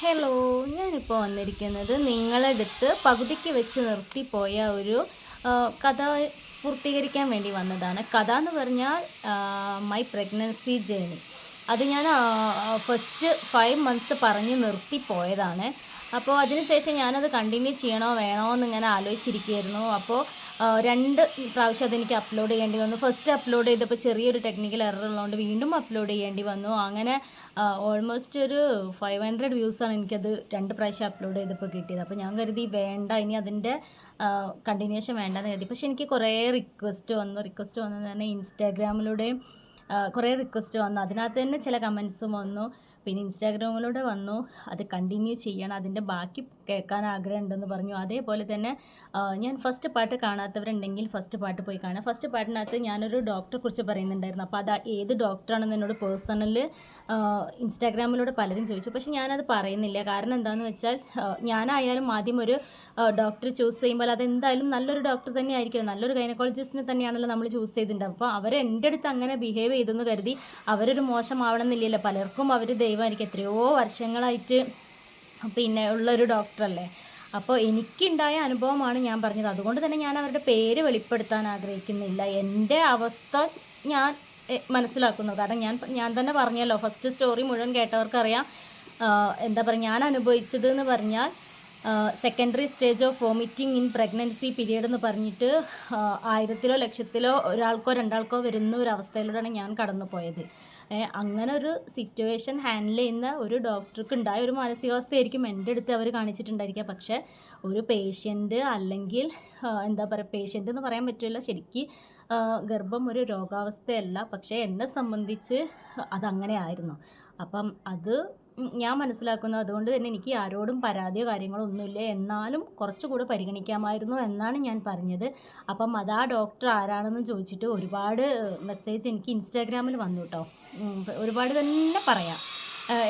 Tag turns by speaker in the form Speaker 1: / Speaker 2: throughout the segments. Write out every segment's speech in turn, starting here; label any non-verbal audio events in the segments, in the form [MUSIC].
Speaker 1: Hello ഞാനിപ്പോൾ വന്നിരിക്കുന്നത് നിങ്ങളെടുത്ത് പകുതിക്ക് വെച്ച് നിർത്തിപ്പോയ ഒരു കഥ പൂർത്തീകരിക്കാൻ വേണ്ടി വന്നതാണ്. കഥ എന്ന് പറഞ്ഞാൽ മൈ പ്രഗ്നൻസി ജേണി അത് ഞാൻ ഫസ്റ്റ് ഫൈവ് മന്ത്സ് പറഞ്ഞ് നിർത്തിപ്പോയതാണ് അപ്പോൾ അതിനുശേഷം ഞാനത് കണ്ടിന്യൂ ചെയ്യണോ വേണോ എന്ന് ഇങ്ങനെ ആലോചിച്ചിരിക്കുകയായിരുന്നു അപ്പോൾ രണ്ട് പ്രാവശ്യം അതെനിക്ക് അപ്ലോഡ് ചെയ്യേണ്ടി വന്നു. ഫസ്റ്റ് അപ്ലോഡ് ചെയ്തപ്പോൾ ചെറിയൊരു ടെക്നിക്കൽ എറർ ഉള്ളതുകൊണ്ട് വീണ്ടും അപ്ലോഡ് ചെയ്യേണ്ടി വന്നു. അങ്ങനെ ഓൾമോസ്റ്റ് ഒരു ഫൈവ് ഹൺഡ്രഡ് വ്യൂസാണ് എനിക്കത് രണ്ട് പ്രാവശ്യം അപ്ലോഡ് ചെയ്തപ്പോൾ കിട്ടിയത്. അപ്പോൾ ഞാൻ കരുതി വേണ്ട ഇനി അതിന്റെ കണ്ടിന്യൂഷൻ വേണ്ടെന്ന് കരുതി. പക്ഷേ എനിക്ക് കുറേ റിക്വസ്റ്റ് വന്നു. റിക്വസ്റ്റ് വന്നു തന്നെ ഇൻസ്റ്റാഗ്രാമിലൂടെയും കുറേ റിക്വസ്റ്റ് വന്നു. അതിനകത്ത് തന്നെ ചില കമൻസും വന്നു. പിന്നെ ഇൻസ്റ്റാഗ്രാമിലൂടെ വന്നു. അത് കണ്ടിന്യൂ ചെയ്യണം. അതിന്റെ ബാക്കി കേൾക്കാൻ ആഗ്രഹമുണ്ടെന്ന് പറഞ്ഞു. അതേപോലെ തന്നെ ഞാൻ ഫസ്റ്റ് പാട്ട് കാണാത്തവരുണ്ടെങ്കിൽ ഫസ്റ്റ് പാട്ട് പോയി കാണാം. ഫസ്റ്റ് പാട്ടിനകത്ത് ഞാനൊരു ഡോക്ടറെ കുറിച്ച് പറയുന്നുണ്ടായിരുന്നു. അപ്പോൾ അത് ഏത് ഡോക്ടറാണെന്ന് എന്നോട് പേഴ്സണൽ ഇൻസ്റ്റാഗ്രാമിലൂടെ പലരും ചോദിച്ചു. പക്ഷേ ഞാനത് പറയുന്നില്ല. കാരണം എന്താണെന്ന് വെച്ചാൽ ഞാനായാലും ആദ്യം ഒരു ഡോക്ടറെ ചൂസ് ചെയ്യുമ്പോൾ അതെന്തായാലും നല്ലൊരു ഡോക്ടർ തന്നെ ആയിരിക്കും നല്ലൊരു ഗൈനക്കോളജിസ്റ്റിനെ തന്നെയാണല്ലോ നമ്മൾ ചൂസ് ചെയ്തിട്ടുണ്ടാവും അപ്പോൾ അവർ എന്റെ അടുത്ത് അങ്ങനെ ബിഹേവ് ചെയ്തെന്ന് കരുതി അവരൊരു മോശമാവണമെന്നില്ലല്ലോ പലർക്കും അവർ ദൈവമായിരിക്കും എത്രയോ വർഷങ്ങളായിട്ട് പിന്നെ ഉള്ളൊരു ഡോക്ടറല്ലേ. അപ്പോൾ എനിക്കുണ്ടായ അനുഭവമാണ് ഞാൻ പറഞ്ഞത്. അതുകൊണ്ട് തന്നെ ഞാൻ അവരുടെ പേര് വെളിപ്പെടുത്താൻ ആഗ്രഹിക്കുന്നില്ല. എന്റെ അവസ്ഥ ഞാൻ മനസ്സിലാക്കുന്നു. കാരണം ഞാൻ ഞാൻ തന്നെ പറഞ്ഞല്ലോ ഫസ്റ്റ് സ്റ്റോറി മുഴുവൻ കേട്ടവർക്കറിയാം. എന്താ പറയുക ഞാൻ അനുഭവിച്ചത് എന്ന് പറഞ്ഞാൽ secondary stage of vomiting in pregnancy period എന്ന് പറഞ്ഞിട്ട് ആയിരത്തിലോ ലക്ഷത്തിലോ ഒരാൾക്കോ രണ്ടാൾക്കോ വരുന്ന ഒരു അവസ്ഥയിലൂടെയാണ് ഞാൻ കടന്നു പോയത് അങ്ങനെ ഒരു സിറ്റുവേഷൻ ഹാൻഡിൽ ചെയ്യുന്ന ഒരു ഡോക്ടർക്ക് ഉണ്ടായ ഒരു മാനസികാവസ്ഥയായിരിക്കും എന്റെ അടുത്ത് അവർ കാണിച്ചിട്ടുണ്ടായിരിക്കുക. പക്ഷേ ഒരു പേഷ്യന്റ് അല്ലെങ്കിൽ എന്താ പറയുക പേഷ്യന്റ് എന്ന് പറയാൻ പറ്റില്ല. ശരിക്കും ഗർഭം ഒരു രോഗാവസ്ഥയല്ല. പക്ഷേ എന്നെ സംബന്ധിച്ച് അതങ്ങനെ ആയിരുന്നു അപ്പം അത് ഞാൻ മനസ്സിലാക്കുന്നു അതുകൊണ്ട് തന്നെ എനിക്ക് ആരോടും പരാതിയോ കാര്യങ്ങളോ ഒന്നുമില്ല. എന്നാലും കുറച്ചുകൂടെ പരിഗണിക്കാമായിരുന്നു എന്നാണ് ഞാൻ പറഞ്ഞത്. അപ്പം അത് ആ ഡോക്ടർ ആരാണെന്ന് ചോദിച്ചിട്ട് ഒരുപാട് മെസ്സേജ് എനിക്ക് ഇൻസ്റ്റാഗ്രാമിൽ വന്നു കേട്ടോ. ഒരുപാട് തന്നെ പറയാം.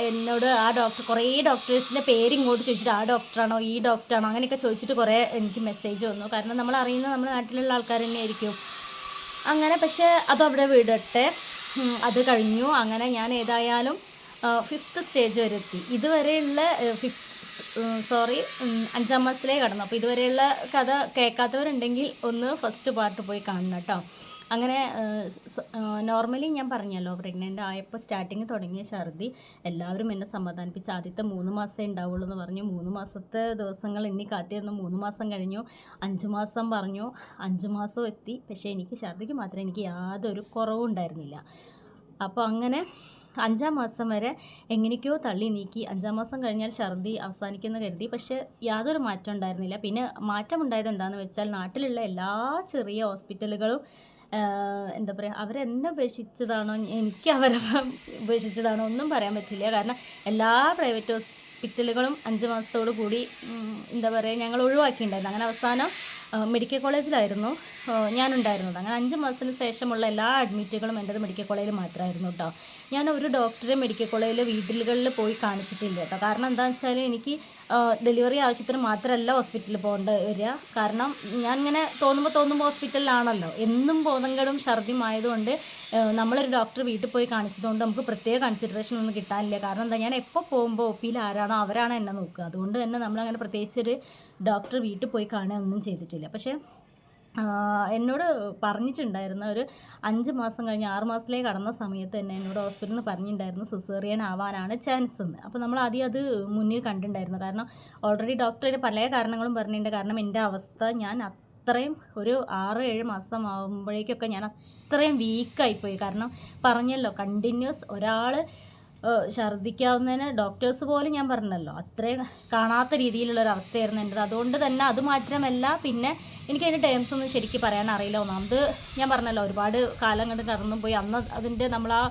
Speaker 1: എന്നോട് ആ ഡോക്ടർ കുറേ ഡോക്ടേഴ്സിന്റെ പേര് ഇങ്ങോട്ട് ചോദിച്ചിട്ട് ആ ഡോക്ടറാണോ ഈ ഡോക്ടറാണോ അങ്ങനെയൊക്കെ ചോദിച്ചിട്ട് കുറേ എനിക്ക് മെസ്സേജ് വന്നു. കാരണം നമ്മൾ അറിയുന്നത് നമ്മുടെ നാട്ടിലുള്ള ആൾക്കാർ തന്നെയായിരിക്കും. അങ്ങനെ പക്ഷേ അതവിടെ വിടട്ടെ. അത് കഴിഞ്ഞു. അങ്ങനെ ഞാൻ ഏതായാലും ഫിഫ്ത്ത് സ്റ്റേജ് വരെ എത്തി. ഇതുവരെയുള്ള ഫിഫ്ത്ത് സോറി അഞ്ചാം മാസത്തിലേ കടന്നു. അപ്പോൾ ഇതുവരെയുള്ള കഥ കേൾക്കാത്തവരുണ്ടെങ്കിൽ ഒന്ന് ഫസ്റ്റ് പാർട്ട് പോയി കാണണം കേട്ടോ അങ്ങനെ നോർമലി ഞാൻ പറഞ്ഞല്ലോ പ്രഗ്നന്റ് ആയപ്പോൾ സ്റ്റാർട്ടിങ് തുടങ്ങിയ ഛർദി. എല്ലാവരും എന്നെ സമാധാനിപ്പിച്ച് ആദ്യത്തെ മൂന്ന് മാസമേ ഉണ്ടാവുള്ളൂ എന്ന് പറഞ്ഞു. മൂന്ന് മാസത്തെ ദിവസങ്ങൾ എണ്ണി കാത്തിരുന്നു മൂന്ന് മാസം കഴിഞ്ഞു. അഞ്ച് മാസം പറഞ്ഞു. അഞ്ച് മാസം എത്തി. പക്ഷേ എനിക്ക് ഛർദിക്ക് മാത്രമേ എനിക്ക് യാതൊരു കുറവും ഉണ്ടായിരുന്നില്ല അപ്പോൾ അങ്ങനെ അഞ്ചാം മാസം വരെ എങ്ങനെയൊക്കെയോ തള്ളി നീക്കി. അഞ്ചാം മാസം കഴിഞ്ഞാൽ ഛർദി അവസാനിക്കുന്ന കരുതി. പക്ഷേ യാതൊരു മാറ്റം ഉണ്ടായിരുന്നില്ല. പിന്നെ മാറ്റം ഉണ്ടായത് എന്താണെന്ന് വെച്ചാൽ നാട്ടിലുള്ള എല്ലാ ചെറിയ ഹോസ്പിറ്റലുകളും എന്താ പറയുക അവരെന്നെ ഉപേക്ഷിച്ചതാണോ? എനിക്ക് അവരെ ഉപേക്ഷിച്ചതാണോ? ഒന്നും പറയാൻ പറ്റില്ല. കാരണം എല്ലാ പ്രൈവറ്റ് ഹോസ്പിറ്റലുകളും അഞ്ച് മാസത്തോടു കൂടി എന്താ പറയുക ഞങ്ങൾ ഒഴിവാക്കിയിട്ടുണ്ടായിരുന്നു. അങ്ങനെ അവസാനം മെഡിക്കൽ കോളേജിലായിരുന്നു. ഞാനുണ്ടായിരുന്നത്. അങ്ങനെ അഞ്ച് മാസത്തിന് ശേഷമുള്ള എല്ലാ അഡ്മിറ്റുകളും എന്റെത് മെഡിക്കൽ കോളേജിൽ മാത്രമായിരുന്നു കേട്ടോ ഞാൻ ഒരു ഡോക്ടറെ മെഡിക്കൽ കോളേജിൽ വീട്ടിലുകളിൽ പോയി കാണിച്ചിട്ടില്ല കേട്ടോ കാരണം എന്താണെന്ന് വെച്ചാൽ എനിക്ക് ഡെലിവറി ആവശ്യത്തിന് മാത്രമല്ല ഹോസ്പിറ്റലിൽ പോകേണ്ട വരിക. കാരണം ഞാൻ ഇങ്ങനെ തോന്നുമ്പോൾ തോന്നുമ്പോൾ ഹോസ്പിറ്റലിലാണല്ലോ. എന്നും പോകുന്നെങ്കിലും ഏഹ് നമ്മളൊരു ഡോക്ടർ വീട്ടിൽ പോയി കാണിച്ചതുകൊണ്ട് നമുക്ക് പ്രത്യേക കൺസിഡറേഷൻ ഒന്നും കിട്ടാനില്ല. കാരണം എന്താ ഞാൻ എപ്പോൾ പോകുമ്പോൾ ഒ പിയിൽ ആരാണോ അവരാണ് എന്നെ നോക്കുക. അതുകൊണ്ട് തന്നെ നമ്മളങ്ങനെ പ്രത്യേകിച്ചൊരു ഡോക്ടർ വീട്ടിൽ പോയി കാണുക ഒന്നും ചെയ്തിട്ടില്ല. പക്ഷേ എന്നോട് പറഞ്ഞിട്ടുണ്ടായിരുന്ന ഒരു അഞ്ച് മാസം കഴിഞ്ഞ് ആറ് മാസത്തിലേക്ക് കടന്ന സമയത്ത് തന്നെ എന്നോട് ഹോസ്പിറ്റലിൽ നിന്ന് പറഞ്ഞിട്ടുണ്ടായിരുന്നു സിസേറിയൻ ആവാനാണ് ചാൻസ് എന്ന് അപ്പോൾ നമ്മൾ ആദ്യം അത് മുന്നിൽ കണ്ടിട്ടുണ്ടായിരുന്നു. കാരണം ഓൾറെഡി ഡോക്ടർ പല കാരണങ്ങളും പറഞ്ഞിട്ടുണ്ട്. കാരണം എന്റെ അവസ്ഥ ഞാൻ അത്രയും ഒരു ആറ് ഏഴ് മാസം ആകുമ്പോഴേക്കൊക്കെ ഞാൻ അത്രയും വീക്കായിപ്പോയി കാരണം പറഞ്ഞല്ലോ കണ്ടിന്യൂസ് ഒരാൾ ഛർദ്ദിക്കാവുന്നതിന് ഡോക്ടേഴ്സ് പോലും ഞാൻ പറഞ്ഞല്ലോ. അത്രയും കാണാത്ത രീതിയിലുള്ള ഒരു അവസ്ഥയായിരുന്നു എന്റെ അതുകൊണ്ട് തന്നെ അത് മാത്രമല്ല പിന്നെ എനിക്ക് അതിന്റെ ടേംസ് ഒന്നും ശരിക്കും പറയാൻ അറിയില്ല ഒന്നാമത് ഞാൻ പറഞ്ഞല്ലോ ഒരുപാട് കാലം കണ്ട് കടന്നു പോയി. അന്ന് അതിന്റെ നമ്മൾ ആ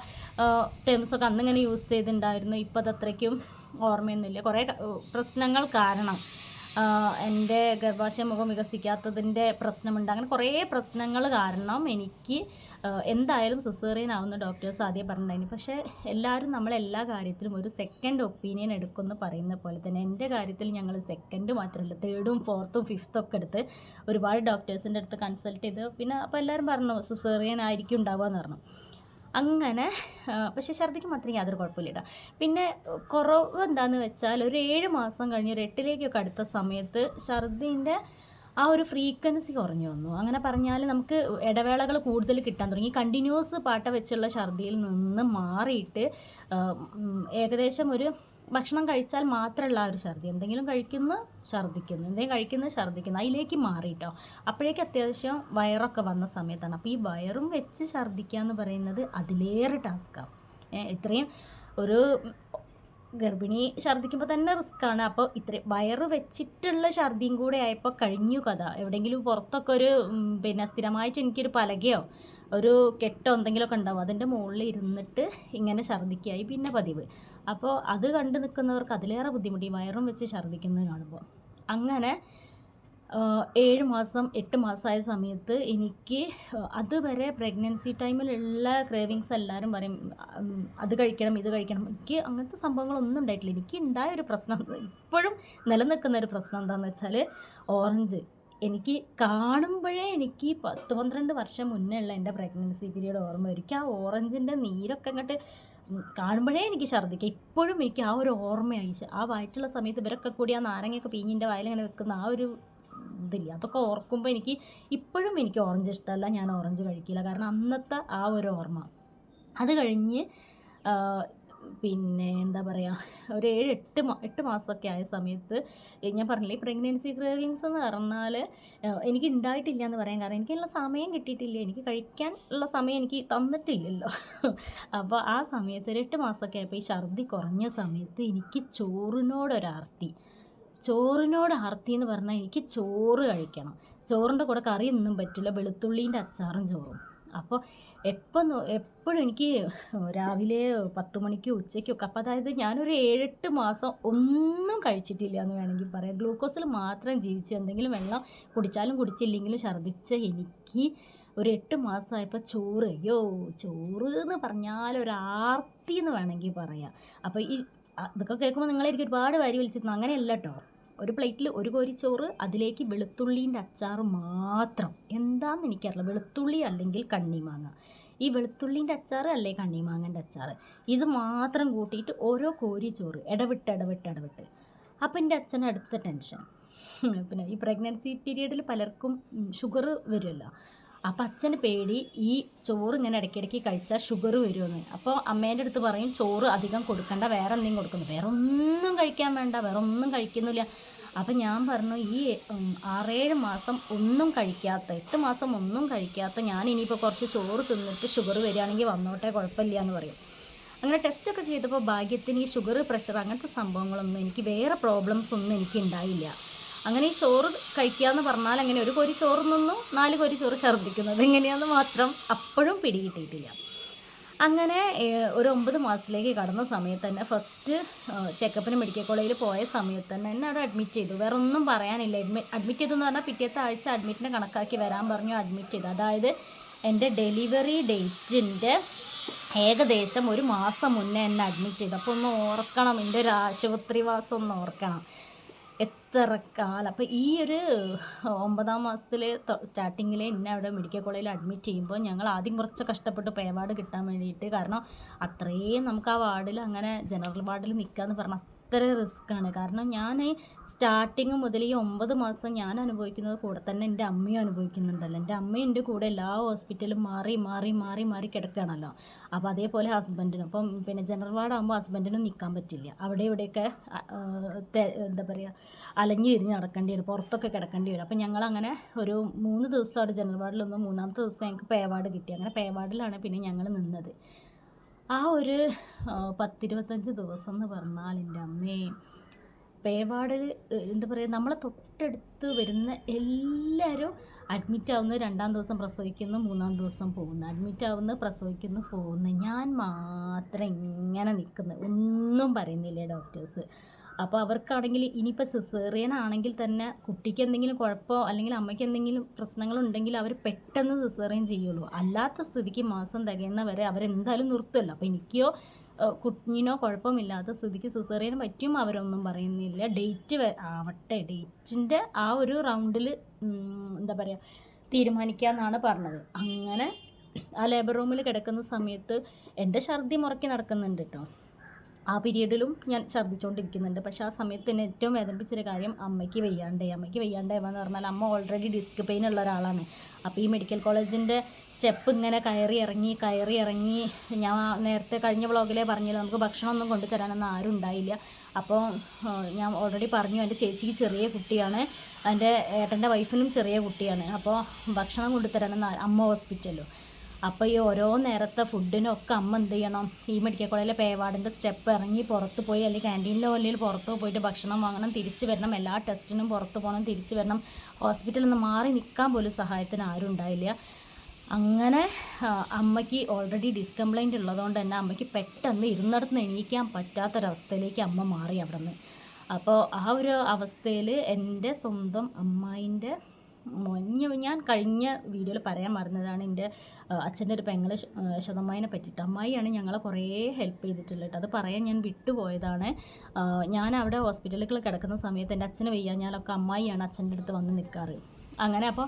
Speaker 1: ടേംസൊക്കെ അന്നിങ്ങനെ യൂസ് ചെയ്തിട്ടുണ്ടായിരുന്നു ഇപ്പോൾ അത് അത്രയ്ക്കും ഓർമ്മയൊന്നുമില്ല. കുറേ പ്രശ്നങ്ങൾ കാരണം. എന്റെ ഗർഭാശയ മുഖം വികസിക്കാത്തതിന്റെ പ്രശ്നമുണ്ട്. അങ്ങനെ കുറേ പ്രശ്നങ്ങൾ കാരണം എനിക്ക് എന്തായാലും സിസേറിയൻ ആവുന്ന ഡോക്ടേഴ്സ് ആദ്യം പറഞ്ഞിട്ടുണ്ടായിരുന്നു. പക്ഷേ എല്ലാവരും നമ്മളെല്ലാ കാര്യത്തിലും ഒരു സെക്കൻഡ് ഒപ്പീനിയൻ എടുക്കുമെന്ന് പറയുന്ന പോലെ തന്നെ എന്റെ കാര്യത്തിൽ ഞങ്ങൾ സെക്കൻഡ് മാത്രമല്ല തേർഡും ഫോർത്തും ഫിഫ്ത്തും ഒക്കെ എടുത്ത് ഒരുപാട് ഡോക്ടേഴ്സിന്റെ അടുത്ത് കൺസൾട്ട് ചെയ്ത്. പിന്നെ അപ്പോൾ എല്ലാവരും പറഞ്ഞു സിസേറിയൻ ആയിരിക്കും ഉണ്ടാവുക എന്ന് പറഞ്ഞു. അങ്ങനെ പക്ഷെ ഛർദിക്ക് മാത്രം യാതൊരു കുഴപ്പമില്ല കേട്ടോ പിന്നെ കുറവ് എന്താണെന്ന് വെച്ചാൽ ഒരു ഏഴ് മാസം കഴിഞ്ഞ് ഒരു എട്ടിലേക്കൊക്കെ അടുത്ത സമയത്ത് ഛർദിന്റെ ആ ഒരു ഫ്രീക്വൻസി കുറഞ്ഞു വന്നു. അങ്ങനെ പറഞ്ഞാൽ നമുക്ക് ഇടവേളകൾ കൂടുതൽ കിട്ടാൻ തുടങ്ങി. കണ്ടിന്യൂസ് പാട്ട വെച്ചുള്ള ഛർദിയിൽ നിന്ന് മാറിയിട്ട് ഏകദേശം ഒരു ഭക്ഷണം കഴിച്ചാൽ മാത്രമല്ല ആ ഒരു ഛർദി. എന്തെങ്കിലും കഴിക്കുന്നു ഛർദിക്കുന്നു. എന്തെങ്കിലും കഴിക്കുന്നു ഛർദിക്കുന്നു. അതിലേക്ക് മാറിയിട്ടോ അപ്പോഴേക്ക് അത്യാവശ്യം വയറൊക്കെ വന്ന സമയത്താണ്. അപ്പോൾ ഈ വയറും വെച്ച് ഛർദിക്കുക എന്ന് പറയുന്നത് അതിലേറെ ടാസ്ക്കാണ് ഇത്രയും ഒരു ഗർഭിണി ഛർദ്ദിക്കുമ്പോൾ തന്നെ റിസ്ക്കാണ്. അപ്പോൾ ഇത്ര വയറ് വെച്ചിട്ടുള്ള ഛർദിയും കൂടെ ആയപ്പോൾ കഴിഞ്ഞു കഥ. എവിടെയെങ്കിലും പുറത്തൊക്കെ ഒരു പിന്നെ സ്ഥിരമായിട്ട് എനിക്കൊരു പലകയോ ഒരു കെട്ടോ എന്തെങ്കിലുമൊക്കെ ഉണ്ടാവും. അതിന്റെ മുകളിൽ ഇരുന്നിട്ട് ഇങ്ങനെ ഛർദിക്കായി. പിന്നെ പതിവ്. അപ്പോൾ അത് കണ്ടു നിൽക്കുന്നവർക്ക് അതിലേറെ ബുദ്ധിമുട്ടി വയറും വെച്ച് ഛർദ്ദിക്കുന്നത് കാണുമ്പോൾ. അങ്ങനെ ഏഴ് മാസം എട്ട് മാസമായ സമയത്ത് എനിക്ക് അതുവരെ പ്രഗ്നൻസി ടൈമിലുള്ള ക്രേവിങ്സ് എല്ലാവരും പറയും അത് കഴിക്കണം ഇത് കഴിക്കണം. എനിക്ക് അങ്ങനത്തെ സംഭവങ്ങളൊന്നും ഉണ്ടായിട്ടില്ല. എനിക്ക് ഉണ്ടായ ഒരു പ്രശ്നം ഇപ്പോഴും നിലനിൽക്കുന്ന ഒരു പ്രശ്നം എന്താണെന്ന് വെച്ചാൽ ഓറഞ്ച്. എനിക്ക് കാണുമ്പോഴേ എനിക്ക് പത്ത് പന്ത്രണ്ട് വർഷം മുന്നേ ഉള്ള എന്റെ പ്രഗ്നൻസി പീരീഡ് ഓർമ്മ വരും. എനിക്ക് ആ ഓറഞ്ചിന്റെ നീരൊക്കെ അങ്ങോട്ട് കാണുമ്പോഴേ എനിക്ക് ഛർദ്ദിക്കുക ഇപ്പോഴും എനിക്ക് ആ ഒരു ഓർമ്മയായി. ആ വയറ്റുള്ള സമയത്ത് ഇവരൊക്കെ കൂടി ആ നാരങ്ങയൊക്കെ പീഞ്ഞിന്റെ വയലിങ്ങനെ വെക്കുന്ന ആ ഒരു ഇതില്ല. അതൊക്കെ ഓർക്കുമ്പോൾ എനിക്ക് ഇപ്പോഴും എനിക്ക് ഓറഞ്ച് ഇഷ്ടമല്ല ഞാൻ ഓറഞ്ച് കഴിക്കില്ല. കാരണം അന്നത്തെ ആ ഒരു ഓർമ്മ. അത് കഴിഞ്ഞ് പിന്നെ എന്താ പറയുക ഒരു ഏഴ് എട്ട് മാ എട്ട് മാസമൊക്കെ ആയ സമയത്ത് ഞാൻ പറഞ്ഞില്ലേ പ്രഗ്നൻസി ക്രേവിങ്സ് എന്ന് പറഞ്ഞാൽ എനിക്ക് ഉണ്ടായിട്ടില്ല എന്ന് പറയാൻ കാരണം എനിക്കുള്ള സമയം കിട്ടിയിട്ടില്ല. എനിക്ക് കഴിക്കാൻ ഉള്ള സമയം എനിക്ക് തന്നിട്ടില്ലല്ലോ. അപ്പോൾ ആ സമയത്ത് ഒരു എട്ട് മാസമൊക്കെ ആയപ്പോൾ ഈ ഛർദി കുറഞ്ഞ സമയത്ത് എനിക്ക് ചോറിനോടൊരാർത്തി ചോറിനോട് ആർത്തി എന്ന് പറഞ്ഞാൽ എനിക്ക് ചോറ് കഴിക്കണം. ചോറിന്റെ കൂടെ കറിയൊന്നും പറ്റില്ല വെളുത്തുള്ളീന്റെ അച്ചാറും ചോറും. അപ്പോൾ എപ്പം എപ്പോഴും എനിക്ക് രാവിലെ പത്ത് മണിക്കോ ഉച്ചയ്ക്കോ ഒക്കെ അപ്പോൾ അതായത് ഞാനൊരു ഏഴെട്ട് മാസം ഒന്നും കഴിച്ചിട്ടില്ല എന്ന് വേണമെങ്കിൽ പറയാം. ഗ്ലൂക്കോസിൽ മാത്രം ജീവിച്ച് എന്തെങ്കിലും വെള്ളം കുടിച്ചാലും കുടിച്ചില്ലെങ്കിലും ഛർദ്ദിച്ച എനിക്ക് ഒരു എട്ട് മാസമായപ്പോൾ ചോറ് അയ്യോ ചോറ് എന്ന് പറഞ്ഞാൽ ഒരാർത്തി എന്ന് വേണമെങ്കിൽ പറയാം. അപ്പോൾ ഈ അതൊക്കെ കേൾക്കുമ്പോൾ നിങ്ങളെനിക്ക് ഒരുപാട് വാരി വലിച്ചിരുന്നു. അങ്ങനെയല്ല കേട്ടോ ഒരു പ്ലേറ്റിൽ ഒരു കോരി ചോറ് അതിലേക്ക് വെളുത്തുള്ളീന്റെ അച്ചാർ മാത്രം. എന്താണെന്ന് എനിക്കറിയില്ല. വെളുത്തുള്ളി അല്ലെങ്കിൽ കണ്ണിമാങ്ങ. ഈ വെളുത്തുള്ളീന്റെ അച്ചാർ അല്ലേ കണ്ണിമാങ്ങന്റെ അച്ചാർ ഇത് മാത്രം കൂട്ടിയിട്ട് ഓരോ കോരി ചോറ് ഇടവിട്ട് ഇടവിട്ട് ഇടവിട്ട് അപ്പം എന്റെ അച്ഛന് അടുത്ത ടെൻഷൻ. പിന്നെ ഈ പ്രഗ്നൻസി പീരീഡിൽ പലർക്കും ഷുഗർ വരുമല്ലോ അപ്പം അച്ഛന് പേടി ഈ ചോറ് ഇങ്ങനെ ഇടയ്ക്കിടയ്ക്ക് കഴിച്ചാൽ ഷുഗർ വരുമെന്ന്. അപ്പോൾ അമ്മേന്റെ അടുത്ത് പറയും ചോറ് അധികം കൊടുക്കണ്ട വേറെ എന്തെങ്കിലും കൊടുക്കുന്നു. വേറെ ഒന്നും കഴിക്കാൻ വേണ്ട വേറെ ഒന്നും കഴിക്കുന്നില്ല. അപ്പം ഞാൻ പറഞ്ഞു ഈ ആറേഴ് മാസം ഒന്നും കഴിക്കാത്ത എട്ട് മാസം ഒന്നും കഴിക്കാത്ത ഞാൻ ഇനിയിപ്പോൾ കുറച്ച് ചോറ് തിന്നിട്ട് ഷുഗർ വരികയാണെങ്കിൽ വന്നോട്ടെ കുഴപ്പമില്ല എന്ന് പറയും. അങ്ങനെ ടെസ്റ്റൊക്കെ ചെയ്തപ്പോൾ ഭാഗ്യത്തിന് ഈ ഷുഗർ പ്രഷർ അങ്ങനത്തെ സംഭവങ്ങളൊന്നും എനിക്ക് വേറെ പ്രോബ്ലംസ് ഒന്നും എനിക്ക് ഉണ്ടായില്ല. അങ്ങനെ ഈ ചോറ് കഴിക്കുക എന്ന് പറഞ്ഞാൽ അങ്ങനെ ഒരു കോരി ചോറ് നിന്നു നാല് കോരി ചോറ് ഛർദ്ദിക്കുന്നത് എങ്ങനെയാണെന്ന് മാത്രം അപ്പോഴും പിടികിട്ടിയിട്ടില്ല അങ്ങനെ ഒരു ഒമ്പത് മാസത്തിലേക്ക് കടന്ന സമയത്ത് തന്നെ ഫസ്റ്റ് ചെക്കപ്പിന് മെഡിക്കൽ കോളേജിൽ പോയ സമയത്ത് തന്നെ എന്നെ അവിടെ അഡ്മിറ്റ് ചെയ്തു. വേറെ ഒന്നും പറയാനില്ല. അഡ്മിറ്റ് ചെയ്തു എന്ന് പറഞ്ഞാൽ പിറ്റേത്തെ ആഴ്ച അഡ്മിറ്റിനെ കണക്കാക്കി വരാൻ പറഞ്ഞു അഡ്മിറ്റ് ചെയ്തു. അതായത് എന്റെ ഡെലിവറി ഡേറ്റിന്റെ ഏകദേശം ഒരു മാസം മുന്നേ എന്നെ അഡ്മിറ്റ് ചെയ്തു. അപ്പോൾ ഒന്ന് ഓർക്കണം എന്റെ ഒരു ആശുപത്രിവാസം ഒന്ന് ഓർക്കണം. എത്ര കാലം അപ്പോൾ ഈ ഒരു ഒമ്പതാം മാസത്തിൽ സ്റ്റാർട്ടിങ്ങിൽ എന്നെ അവിടെ മെഡിക്കൽ കോളേജിൽ അഡ്മിറ്റ് ചെയ്യുമ്പോൾ ഞങ്ങൾ ആദ്യം കുറച്ച് കഷ്ടപ്പെട്ട് പേ വാർഡ് കിട്ടാൻ വേണ്ടിയിട്ട് കാരണം അത്രയും നമുക്ക് ആ വാർഡിൽ അങ്ങനെ ജനറൽ വാർഡിൽ നിൽക്കുക എന്ന് പറഞ്ഞാൽ അത്ര റിസ്ക്കാണ് കാരണം ഞാൻ സ്റ്റാർട്ടിങ് മുതൽ ഈ ഒമ്പത് മാസം ഞാൻ അനുഭവിക്കുന്നത് കൂടെ തന്നെ എന്റെ അമ്മയും അനുഭവിക്കുന്നുണ്ടല്ലോ. എന്റെ അമ്മയും എന്റെ കൂടെ എല്ലാ ഹോസ്പിറ്റലും മാറി മാറി മാറി മാറി കിടക്കുകയാണല്ലോ. അപ്പോൾ അതേപോലെ ഹസ്ബൻഡിനും അപ്പം പിന്നെ ജനറൽ വാർഡാകുമ്പോൾ ഹസ്ബൻഡിനും നിൽക്കാൻ പറ്റില്ല. അവിടെ ഇവിടെയൊക്കെ എന്താ പറയുക അലഞ്ഞു തിരിഞ്ഞ് നടക്കേണ്ടി വരും. പുറത്തൊക്കെ കിടക്കേണ്ടി വരും. അപ്പം ഞങ്ങളങ്ങനെ ഒരു മൂന്ന് ദിവസം അവിടെ ജനറൽ വാർഡിൽ മൂന്നാമത്തെ ദിവസം ഞങ്ങൾക്ക് പേ വാർഡ് കിട്ടി. അങ്ങനെ പേ വാർഡിലാണ് പിന്നെ ഞങ്ങൾ നിന്നത്. ആ ഒരു പത്തിരുപത്തഞ്ച് ദിവസം എന്ന് പറഞ്ഞാൽ എന്റെ അമ്മേ പേവാട് എന്താ പറയുക നമ്മളെ തൊട്ടടുത്ത് വരുന്ന എല്ലാവരും അഡ്മിറ്റ് ആവുന്ന രണ്ടാം ദിവസം പ്രസവിക്കുന്നു മൂന്നാം ദിവസം പോകുന്നു. അഡ്മിറ്റ് ആവുന്ന പ്രസവിക്കുന്നു പോകുന്നു. ഞാൻ മാത്രം ഇങ്ങനെ നിൽക്കുന്നു. ഒന്നും പറയുന്നില്ല ഡോക്ടേഴ്സ്. അപ്പോൾ അവർക്കാണെങ്കിൽ ഇനിയിപ്പോൾ സിസേറിയൻ ആണെങ്കിൽ തന്നെ കുട്ടിക്ക് എന്തെങ്കിലും കുഴപ്പമോ അല്ലെങ്കിൽ അമ്മയ്ക്ക് എന്തെങ്കിലും പ്രശ്നങ്ങളുണ്ടെങ്കിൽ അവർ പെട്ടെന്ന് സിസേറിയൻ ചെയ്യുള്ളൂ. അല്ലാത്ത സ്ഥിതിക്ക് മാസം തികയുന്നവരെ അവരെന്തായാലും നിർത്തുമല്ലോ. അപ്പോൾ എനിക്കോ കുഞ്ഞിനോ കുഴപ്പമില്ലാത്ത സ്ഥിതിക്ക് സിസേറിയൻ പറ്റും അവരൊന്നും പറയുന്നില്ല. ഡേറ്റ് ആവട്ടെ ഡേറ്റിന്റെ ആ ഒരു റൗണ്ടിൽ എന്താ പറയുക തീരുമാനിക്കാമെന്നാണ് പറഞ്ഞത്. അങ്ങനെ ആ ലേബർ റൂമിൽ കിടക്കുന്ന സമയത്ത് എന്റെ ഛർദി മുറക്കി നടക്കുന്നുണ്ട് കേട്ടോ ആ പീരീഡിലും ഞാൻ ഛർദ്ദിച്ചുകൊണ്ടിരിക്കുന്നുണ്ട് പക്ഷെ ആ സമയത്ത് എന്നെ ഏറ്റവും വേദനിപ്പിച്ചൊരു കാര്യം അമ്മയ്ക്ക് വയ്യാണ്ടേ അമ്മയ്ക്ക് വയ്യാണ്ടായെന്ന് പറഞ്ഞാൽ അമ്മ ഓൾറെഡി ഡിസ്ക് പെയിൻ ഉള്ള ഒരാളാണ്. അപ്പോൾ ഈ മെഡിക്കൽ കോളേജിന്റെ സ്റ്റെപ്പ് ഇങ്ങനെ കയറി ഇറങ്ങി കയറി ഇറങ്ങി ഞാൻ നേരത്തെ കഴിഞ്ഞ വ്ളോഗിലേ പറഞ്ഞില്ല നമുക്ക് ഭക്ഷണമൊന്നും കൊണ്ടുതരാനൊന്നും ആരും ഉണ്ടായില്ല. അപ്പോൾ ഞാൻ ഓൾറെഡി പറഞ്ഞു എന്റെ ചേച്ചിക്ക് ചെറിയ കുട്ടിയാണ്. എന്റെ ഏട്ടന്റെ വൈഫിനും ചെറിയ കുട്ടിയാണ്. അപ്പോൾ ഭക്ഷണം കൊണ്ടുതരാനൊന്നും അമ്മ ഹോസ്പിറ്റലും അപ്പോൾ ഈ ഓരോ നേരത്തെ ഫുഡിനൊക്കെ അമ്മ എന്ത് ചെയ്യണം? ഈ മെഡിക്കൽ കോളേജിലെ പേവാടിന്റെ സ്റ്റെപ്പ് ഇറങ്ങി പുറത്ത് പോയി അല്ലെങ്കിൽ ക്യാന്റീനിലോ അല്ലെങ്കിൽ പുറത്ത് പോയിട്ട് ഭക്ഷണം വാങ്ങണം തിരിച്ചു വരണം എല്ലാ ടെസ്റ്റിനും പുറത്ത് പോകണം തിരിച്ച് വരണം. ഹോസ്പിറ്റലിൽ നിന്ന് മാറി നിൽക്കാൻ പോലും സഹായത്തിന് ആരും ഉണ്ടായില്ല. അങ്ങനെ അമ്മയ്ക്ക് ഓൾറെഡി ഡിസ്കംപ്ലൈന്റ് ഉള്ളതുകൊണ്ട് തന്നെ അമ്മയ്ക്ക് പെട്ടെന്ന് ഇരുന്നിടത്ത് എണീക്കാൻ പറ്റാത്തൊരവസ്ഥയിലേക്ക് അമ്മ മാറി അവിടെ നിന്ന് അപ്പോൾ ആ ഒരു അവസ്ഥയിൽ എന്റെ സ്വന്തം അമ്മായിന്റെ മൊഞ്ഞ ഞാൻ കഴിഞ്ഞ വീഡിയോയിൽ പറയാൻ മറന്നതാണ് എന്റെ അച്ഛന്റെ ഒരു പെങ്ങളെ ശതമാനെ പറ്റിയിട്ട്. അമ്മായിയാണ് ഞങ്ങളെ കുറേ ഹെൽപ്പ് ചെയ്തിട്ടുള്ളത് അത് പറയാൻ ഞാൻ വിട്ടുപോയതാണ്. ഞാൻ അവിടെ ഹോസ്പിറ്റലിൽ കിടക്കുന്ന സമയത്ത് എന്റെ അച്ഛന് വയ്യാഞ്ഞാലൊക്കെ അമ്മായിയാണ് അച്ഛന്റെ അടുത്ത് വന്ന് നിൽക്കാറ്. അങ്ങനെ അപ്പോൾ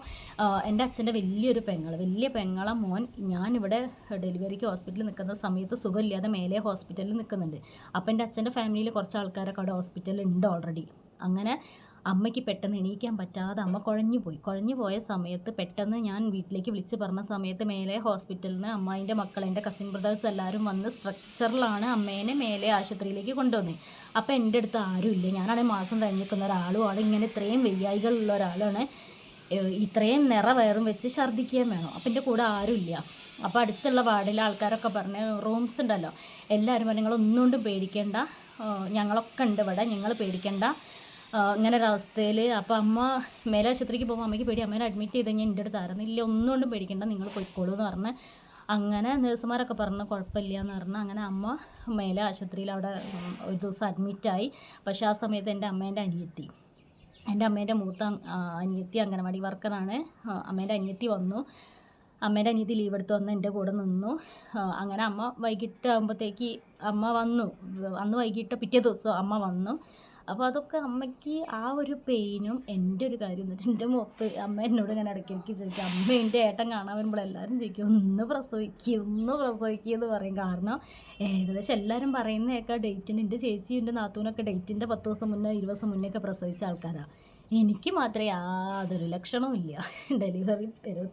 Speaker 1: എന്റെ അച്ഛന്റെ വലിയൊരു പെങ്ങൾ വലിയ പെങ്ങളെ മോൻ ഞാനിവിടെ ഡെലിവറിക്ക് ഹോസ്പിറ്റലിൽ നിൽക്കുന്ന സമയത്ത് സുഖമില്ലാതെ മേലെ ഹോസ്പിറ്റലിൽ നിൽക്കുന്നുണ്ട്. അപ്പോൾ എന്റെ അച്ഛന്റെ ഫാമിലിയിൽ കുറച്ച് ആൾക്കാരൊക്കെ അവിടെ ഹോസ്പിറ്റലിൽ ഉണ്ട് ഓൾറെഡി അങ്ങനെ അമ്മയ്ക്ക് പെട്ടെന്ന് എണീക്കാൻ പറ്റാതെ അമ്മ കുഴഞ്ഞു പോയി. കുഴഞ്ഞു പോയ സമയത്ത് പെട്ടെന്ന് ഞാൻ വീട്ടിലേക്ക് വിളിച്ച് പറഞ്ഞ സമയത്ത് മേലെ ഹോസ്പിറ്റലിൽ നിന്ന് അമ്മായിന്റെ മക്കൾ എന്റെ കസിൻ ബ്രദേഴ്സ് എല്ലാവരും വന്ന് സ്ട്രക്ചറിലാണ് അമ്മേനെ മേലെ ആശുപത്രിയിലേക്ക് കൊണ്ടുവന്നത് അപ്പോൾ എന്റെ അടുത്ത് ആരുമില്ല ഞാനാണെങ്കിൽ മാസം കഴിഞ്ഞ് നിൽക്കുന്ന ഒരാളുമാണ് ഇങ്ങനെ ഇത്രയും വെയ്യായികളുള്ള ഒരാളാണ്. ഇത്രയും നിറ വയറും വെച്ച് ഛർദ്ദിക്കുകയും വേണം. അപ്പം എന്റെ കൂടെ ആരുമില്ല അപ്പോൾ അടുത്തുള്ള വാർഡിലെ ആൾക്കാരൊക്കെ പറഞ്ഞ് റൂംസ് ഉണ്ടല്ലോ. എല്ലാവരും പറഞ്ഞു നിങ്ങളൊന്നുകൊണ്ടും പേടിക്കേണ്ട. ഞങ്ങളൊക്കെ ഉണ്ട് ഇവിടെ. നിങ്ങൾ പേടിക്കേണ്ട. ഇങ്ങനെ ഒരവസ്ഥയിൽ അപ്പോൾ അമ്മ മേലെ ആശുപത്രിക്ക് പോകുമ്പോൾ അമ്മയ്ക്ക് പേടി. അമ്മേനെ അഡ്മിറ്റ് ചെയ്ത് കഴിഞ്ഞാൽ എന്റെ അടുത്ത് ആയിരുന്നു ഇല്ല ഒന്നുകൊണ്ടും പേടിക്കേണ്ട. നിങ്ങൾ പോയിക്കോളൂ എന്ന് പറഞ്ഞ് അങ്ങനെ നേഴ്സുമാരൊക്കെ പറഞ്ഞു കുഴപ്പമില്ല എന്ന് പറഞ്ഞ് അങ്ങനെ അമ്മ മേലെ ആശുപത്രിയിൽ അവിടെ ഒരു ദിവസം അഡ്മിറ്റായി പക്ഷേ ആ സമയത്ത് എന്റെ അമ്മേന്റെ അനിയത്തി എന്റെ അമ്മേന്റെ മൂത്ത അനിയത്തി അംഗനവാടി വർക്കറാണ്. അമ്മേന്റെ അനിയത്തി വന്നു. അമ്മേന്റെ അനിയത്തി ലീവ് എടുത്ത് വന്ന് എന്റെ കൂടെ നിന്നു. അങ്ങനെ അമ്മ വൈകിട്ട് ആകുമ്പോഴത്തേക്ക് അമ്മ വന്നു. അന്ന് വൈകിട്ട് പിറ്റേ ദിവസം അമ്മ വന്നു. അപ്പോൾ അതൊക്കെ അമ്മയ്ക്ക് ആ ഒരു പെയിനും എന്റെ ഒരു കാര്യം എന്നിട്ട് എന്റെ മുഖത്ത് അമ്മ എന്നോട് ഇങ്ങനെ ഇടയ്ക്കിടയ്ക്ക് ചോദിക്കും അമ്മ എന്റെ ഏട്ടൻ കാണാൻ വരുമ്പോൾ എല്ലാവരും ചോദിക്കും ഒന്ന് പ്രസവിക്കുക ഒന്ന് പ്രസവിക്കുക എന്ന് പറയും. കാരണം ഏകദേശം എല്ലാവരും പറയുന്നതൊക്കെ ഡേറ്റിന് എന്റെ ചേച്ചി എന്റെ നാത്തൂനൊക്കെ ഡേറ്റിന്റെ പത്ത് ദിവസം മുന്നേ ഇരുപത് ദിവസം മുന്നേ ഒക്കെ പ്രസവിച്ച ആൾക്കാരാണ് എനിക്ക് മാത്രമേ യാതൊരു ലക്ഷണവും ഇല്ല. ഡെലിവറി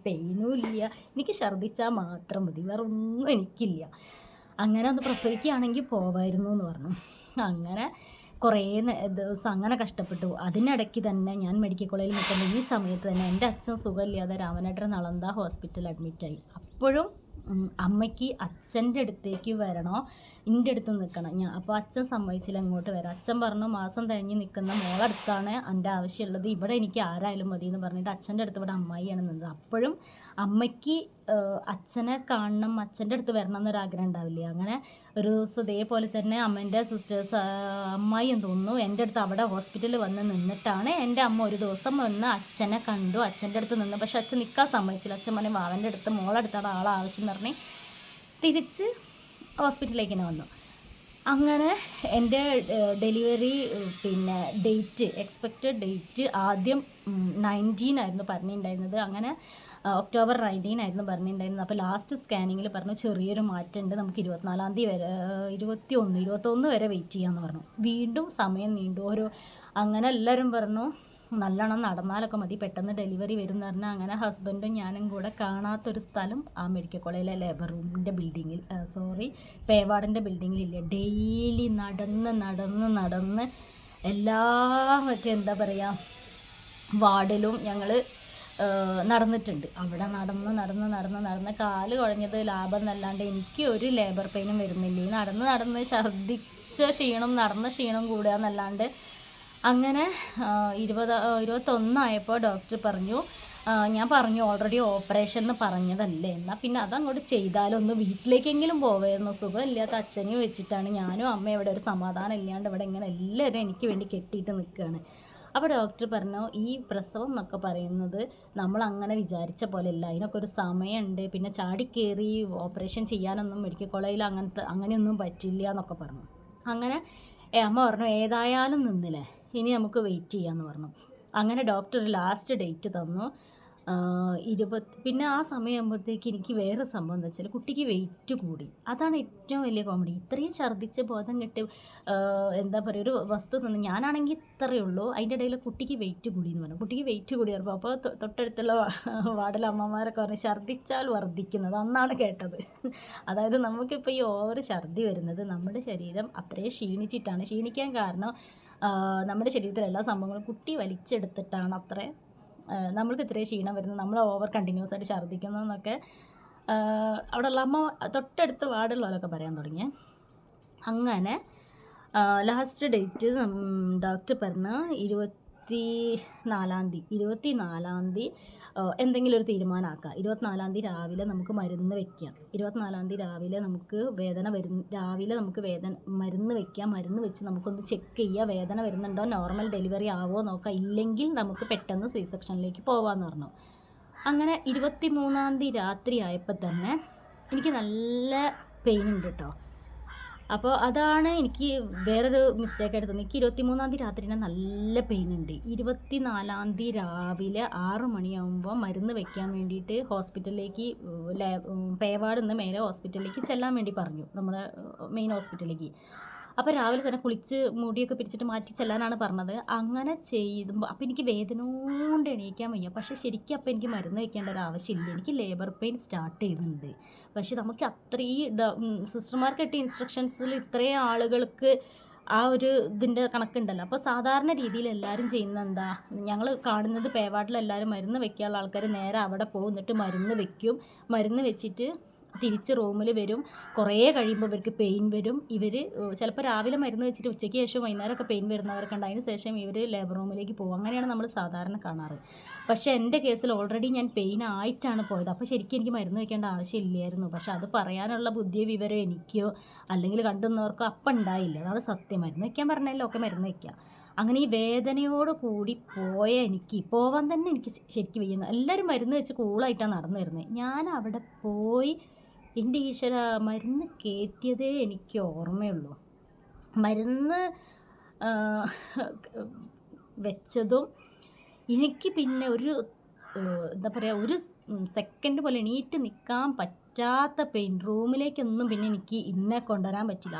Speaker 1: പെയിനും ഇല്ല. എനിക്ക് ഛർദ്ദിച്ചാൽ മാത്രം മതി. വേറെ ഒന്നും എനിക്കില്ല. അങ്ങനെ ഒന്ന് പ്രസവിക്കുകയാണെങ്കിൽ പോവായിരുന്നു എന്ന് പറഞ്ഞു. അങ്ങനെ കുറേ ദിവസം അങ്ങനെ കഷ്ടപ്പെട്ടു. അതിനിടയ്ക്ക് തന്നെ ഞാൻ മെഡിക്കൽ കോളേജിൽ നിൽക്കുന്ന ഈ സമയത്ത് തന്നെ എന്റെ അച്ഛൻ സുഖമില്ലാതെ രാമനേട്ടൻ നളന്ത ഹോസ്പിറ്റലിൽ അഡ്മിറ്റായി അപ്പോഴും അമ്മയ്ക്ക് അച്ഛന്റെ അടുത്തേക്ക് വരണോ എന്റെ അടുത്ത് നിൽക്കണം. ഞാൻ അപ്പോൾ അച്ഛൻ സമ്മതിച്ചില്ല അങ്ങോട്ട് വരാം അച്ഛൻ പറഞ്ഞു മാസം കഴിഞ്ഞ് നിൽക്കുന്ന മോളടുത്താണ് എന്റെ ആവശ്യമുള്ളത്. ഇവിടെ എനിക്ക് ആരായാലും മതി എന്ന് പറഞ്ഞിട്ട് അച്ഛന്റെ അടുത്ത് ഇവിടെ അമ്മായിയാണ് നിന്നത്. അപ്പോഴും അമ്മയ്ക്ക് അച്ഛനെ കാണണം അച്ഛന്റെ അടുത്ത് വരണം എന്നൊരു ആഗ്രഹം ഉണ്ടാവില്ലേ? അങ്ങനെ ഒരു ദിവസം ഇതേപോലെ തന്നെ അമ്മേന്റെ സിസ്റ്റേഴ്സ് അമ്മായി എന്ന് തോന്നുന്നു എന്റെ അടുത്ത് അവിടെ ഹോസ്പിറ്റലിൽ വന്ന് നിന്നിട്ടാണ് എന്റെ അമ്മ ഒരു ദിവസം വന്ന് അച്ഛനെ കണ്ടു അച്ഛന്റെ അടുത്ത് നിന്ന്. പക്ഷെ അച്ഛൻ നിൽക്കാൻ സമ്മതിച്ചില്ല. അച്ഛൻ പറഞ്ഞു മാവന്റെ അടുത്ത് മോളടുത്താണ് ആളെ ആവശ്യം എന്ന് പറഞ്ഞ് തിരിച്ച് ഹോസ്പിറ്റലിലേക്ക് തന്നെ വന്നു. അങ്ങനെ എന്റെ ഡെലിവറി പിന്നെ ഡേറ്റ് എക്സ്പെക്റ്റഡ് ഡേറ്റ് ആദ്യം നയന്റീൻ ആയിരുന്നു പറഞ്ഞിട്ടുണ്ടായിരുന്നത്. അങ്ങനെ ഒക്ടോബർ നയന്റീൻ ആയിരുന്നു പറഞ്ഞിട്ടുണ്ടായിരുന്നത്. അപ്പോൾ ലാസ്റ്റ് സ്കാനിങ്ങിൽ പറഞ്ഞു ചെറിയൊരു മാറ്റമുണ്ട്. നമുക്ക് ഇരുപത്തിനാലാം തീയതി വരെ ഇരുപത്തി ഒന്ന് ഇരുപത്തൊന്ന് വരെ വെയിറ്റ് ചെയ്യാമെന്ന് പറഞ്ഞു. വീണ്ടും സമയം നീണ്ടു. ഓരോ അങ്ങനെ എല്ലാവരും പറഞ്ഞു നല്ലോണം നടന്നാലൊക്കെ മതി. പെട്ടെന്ന് ഡെലിവറി വരും എന്ന് പറഞ്ഞാൽ അങ്ങനെ ഹസ്ബൻഡും ഞാനും കൂടെ കാണാത്തൊരു സ്ഥലം ആ മെഡിക്കൽ കോളേജിലെ ലേബർ റൂമിന്റെ ബിൽഡിങ്ങിൽ സോറി പേവാടിന്റെ ബിൽഡിങ്ങിലില്ല ഡെയിലി നടന്ന് നടന്ന് നടന്ന് എല്ലാ മറ്റേ എന്താ പറയുക വാർഡിലും ഞങ്ങൾ നടന്നിട്ടുണ്ട്. അവിടെ നടന്ന് നടന്ന് നടന്ന് നടന്ന് കാൽ കുഴഞ്ഞത് ലാഭം എന്നല്ലാണ്ട് എനിക്ക് ഒരു ലേബർ പെയിനും വരുന്നില്ല. നടന്ന് നടന്ന് ഛർദ്ദിച്ച ക്ഷീണം നടന്ന ക്ഷീണം കൂടുക എന്നല്ലാണ്ട് അങ്ങനെ ഇരുപത് ഇരുപത്തൊന്നായപ്പോൾ ഡോക്ടർ പറഞ്ഞു ഞാൻ പറഞ്ഞു ഓൾറെഡി ഓപ്പറേഷൻ എന്ന് പറഞ്ഞതല്ലേ. എന്നാൽ പിന്നെ അതങ്ങോട്ട് ചെയ്താലൊന്ന് വീട്ടിലേക്കെങ്കിലും പോവായിരുന്നു. സുഖമില്ലാത്ത അച്ഛനെയും വെച്ചിട്ടാണ് ഞാനും അമ്മയും ഇവിടെ ഒരു സമാധാനം ഇല്ലാണ്ട് ഇവിടെ ഇങ്ങനെ എല്ലാവരും എനിക്ക് വേണ്ടി കെട്ടിയിട്ട് നിൽക്കുകയാണ്. അപ്പോൾ ഡോക്ടർ പറഞ്ഞു ഈ പ്രസവം എന്നൊക്കെ പറയുന്നത് നമ്മൾ അങ്ങനെ വിചാരിച്ച പോലെ അല്ല. അതിനൊക്കെ ഒരു സമയമുണ്ട്. പിന്നെ ചാടിക്കേറി ഓപ്പറേഷൻ ചെയ്യാനൊന്നും മെഡിക്കൽ കോളേജിൽ അങ്ങനത്തെ അങ്ങനെയൊന്നും പറ്റില്ല എന്നൊക്കെ പറഞ്ഞു. അങ്ങനെ അമ്മ പറഞ്ഞു ഏതായാലും നിന്നില്ലേ? ഇനി നമുക്ക് വെയിറ്റ് ചെയ്യാമെന്ന് പറഞ്ഞു. അങ്ങനെ ഡോക്ടർ ലാസ്റ്റ് ഡേറ്റ് തന്നു. ഇരുപത് പിന്നെ ആ സമയമാകുമ്പോഴത്തേക്ക് എനിക്ക് വേറെ സംഭവം എന്ന് വെച്ചാൽ കുട്ടിക്ക് വെയിറ്റ് കൂടി. അതാണ് ഏറ്റവും വലിയ കോമഡി ഇത്രയും ഛർദ്ദിച്ച് ബോധം കെട്ട് എന്താ പറയുക ഒരു വസ്തു തന്നെ. ഞാനാണെങ്കിൽ ഇത്രയേ ഉള്ളൂ. അതിന്റെ ഇടയിൽ കുട്ടിക്ക് വെയിറ്റ് കൂടി എന്ന് പറഞ്ഞു. കുട്ടിക്ക് വെയിറ്റ് കൂടി പറഞ്ഞപ്പോൾ അപ്പോൾ തൊട്ടടുത്തുള്ള വാർഡിലെ അമ്മമാരൊക്കെ പറഞ്ഞു ഛർദ്ദിച്ചാൽ വർദ്ധിക്കുന്നത്. അന്നാണ് കേട്ടത്. അതായത് നമുക്കിപ്പോൾ ഈ ഓവർ ഛർദ്ദി വരുന്നത് നമ്മുടെ ശരീരം അത്രയും ക്ഷീണിച്ചിട്ടാണ്. ക്ഷീണിക്കാൻ കാരണം നമ്മുടെ ശരീരത്തിലെ എല്ലാ സംഭവങ്ങളും കുട്ടി വലിച്ചെടുത്തിട്ടാണ് അത്രേ ആ, നമ്മൾക്ക് ഇത്രയും ക്ഷീണം വരുന്നത് നമ്മൾ ഓവർ കണ്ടിന്യൂസ് ആയിട്ട് ഛർദ്ദിക്കുന്നതെന്നൊക്കെ അവിടെ അവിടെയുള്ള അമ്മ തൊട്ടടുത്ത് വാർഡുള്ളവരൊക്കെ പറയാൻ തുടങ്ങി അങ്ങനെ ലാസ്റ്റ് ഡേറ്റ് ഡോക്ടർ പറഞ്ഞ് ഇരുപത്തി നാലാം തീയതി ഇരുപത്തി നാലാം തീയതി എന്തെങ്കിലും ഒരു തീരുമാനമാക്കുക ഇരുപത്തിനാലാം തീയതി രാവിലെ നമുക്ക് മരുന്ന് വെക്കാം. ഇരുപത്തിനാലാം തീയതി രാവിലെ നമുക്ക് വേദന വരുന്ന രാവിലെ നമുക്ക് വേദന മരുന്ന് വെക്കാം. മരുന്ന് വെച്ച് നമുക്കൊന്ന് ചെക്ക് ചെയ്യുക വേദന വരുന്നുണ്ടോ? നോർമൽ ഡെലിവറി ആവോ നോക്കാം. ഇല്ലെങ്കിൽ നമുക്ക് പെട്ടെന്ന് സി സെക്ഷനിലേക്ക് പോകാമെന്ന് പറഞ്ഞു. അങ്ങനെ ഇരുപത്തി മൂന്നാം തീയതി രാത്രി ആയപ്പോൾ തന്നെ എനിക്ക് നല്ല പെയിൻ ഉണ്ട് കേട്ടോ അപ്പോൾ അതാണ് എനിക്ക് വേറൊരു മിസ്റ്റേക്ക് ആയിട്ട് തോന്നി എനിക്ക് ഇരുപത്തി മൂന്നാം തീയതി രാത്രി തന്നെ നല്ല പെയിൻ ഉണ്ട്. ഇരുപത്തി നാലാം തീയതി രാവിലെ ആറ് മണിയാകുമ്പോൾ മരുന്ന് വെക്കാൻ വേണ്ടിയിട്ട് ഹോസ്പിറ്റലിലേക്ക് പേവാട് നിന്ന് മേലെ ഹോസ്പിറ്റലിലേക്ക് ചെല്ലാൻ വേണ്ടി പറഞ്ഞു. നമ്മുടെ മെയിൻ ഹോസ്പിറ്റലിലേക്ക് അപ്പോൾ രാവിലെ തന്നെ കുളിച്ച് മുടിയൊക്കെ പിരിച്ചിട്ട് മാറ്റി ചെല്ലാനാണ് പറഞ്ഞത്. അങ്ങനെ ചെയ്യുമ്പോൾ അപ്പോൾ എനിക്ക് വേദന കൊണ്ട് എണീക്കാൻ വയ്യ. പക്ഷേ ശരിക്കും അപ്പോൾ എനിക്ക് മരുന്ന് വയ്ക്കേണ്ട ഒരു ആവശ്യമില്ല. എനിക്ക് ലേബർ പെയിൻ സ്റ്റാർട്ട് ചെയ്യുന്നുണ്ട്. പക്ഷേ നമുക്ക് അത്രയും സിസ്റ്റർമാർക്ക് കിട്ടിയ ഇൻസ്ട്രക്ഷൻസിൽ ഇത്രയും ആളുകൾക്ക് ആ ഒരു ഇതിന്റെ കണക്കുണ്ടല്ലോ. അപ്പോൾ സാധാരണ രീതിയിൽ എല്ലാവരും ചെയ്യുന്ന എന്താ? ഞങ്ങൾ കാണുന്നത് പേവാട്ടിൽ എല്ലാവരും മരുന്ന് വെക്കാനുള്ള ആൾക്കാർ നേരെ അവിടെ പോകും. എന്നിട്ട് മരുന്ന് വെക്കും. മരുന്ന് വെച്ചിട്ട് തിരിച്ച് റൂമിൽ വരും. കുറേ കഴിയുമ്പോൾ ഇവർക്ക് പെയിൻ വരും. ഇവർ ചിലപ്പോൾ രാവിലെ മരുന്ന് വെച്ചിട്ട് ഉച്ചയ്ക്ക് ശേഷം വൈകുന്നേരമൊക്കെ പെയിൻ വരുന്നവരൊക്കെ ഉണ്ട് അതിന് ശേഷം ഇവർ ലേബർ റൂമിലേക്ക് പോകും. അങ്ങനെയാണ് നമ്മൾ സാധാരണ കാണാറ്. പക്ഷേ എന്റെ കേസിൽ ഓൾറെഡി ഞാൻ പെയിൻ ആയിട്ടാണ് പോയത്. അപ്പോൾ ശരിക്കും എനിക്ക് മരുന്ന് വെക്കേണ്ട ആവശ്യമില്ലായിരുന്നു. പക്ഷെ അത് പറയാനുള്ള ബുദ്ധിയോ വിവരം എനിക്കോ അല്ലെങ്കിൽ കണ്ടുന്നവർക്കോ അപ്പം ഉണ്ടായില്ല. അതാണ് സത്യം. മരുന്ന് വയ്ക്കാൻ പറഞ്ഞല്ലോ ഒക്കെ മരുന്ന് വയ്ക്കുക അങ്ങനെ ഈ വേദനയോട് കൂടി പോയ എനിക്ക് പോവാൻ തന്നെ എനിക്ക് ശരിക്കും വയ്യുന്നു എല്ലാവരും മരുന്ന് വെച്ച് കൂളായിട്ടാണ് നടന്നു വരുന്നത് ഞാൻ അവിടെ പോയി എന്റെ ഈശ്വര മരുന്ന് കയറ്റിയതേ എനിക്ക് ഓർമ്മയുള്ളൂ. മരുന്ന് വെച്ചതും എനിക്ക് പിന്നെ ഒരു എന്താ പറയുക ഒരു സെക്കൻഡ് പോലെ എണീറ്റ് നിൽക്കാൻ പറ്റാത്ത പെയിൻ റൂമിലേക്കൊന്നും പിന്നെ എനിക്ക് ഇന്നെ കൊണ്ടുവരാൻ പറ്റില്ല.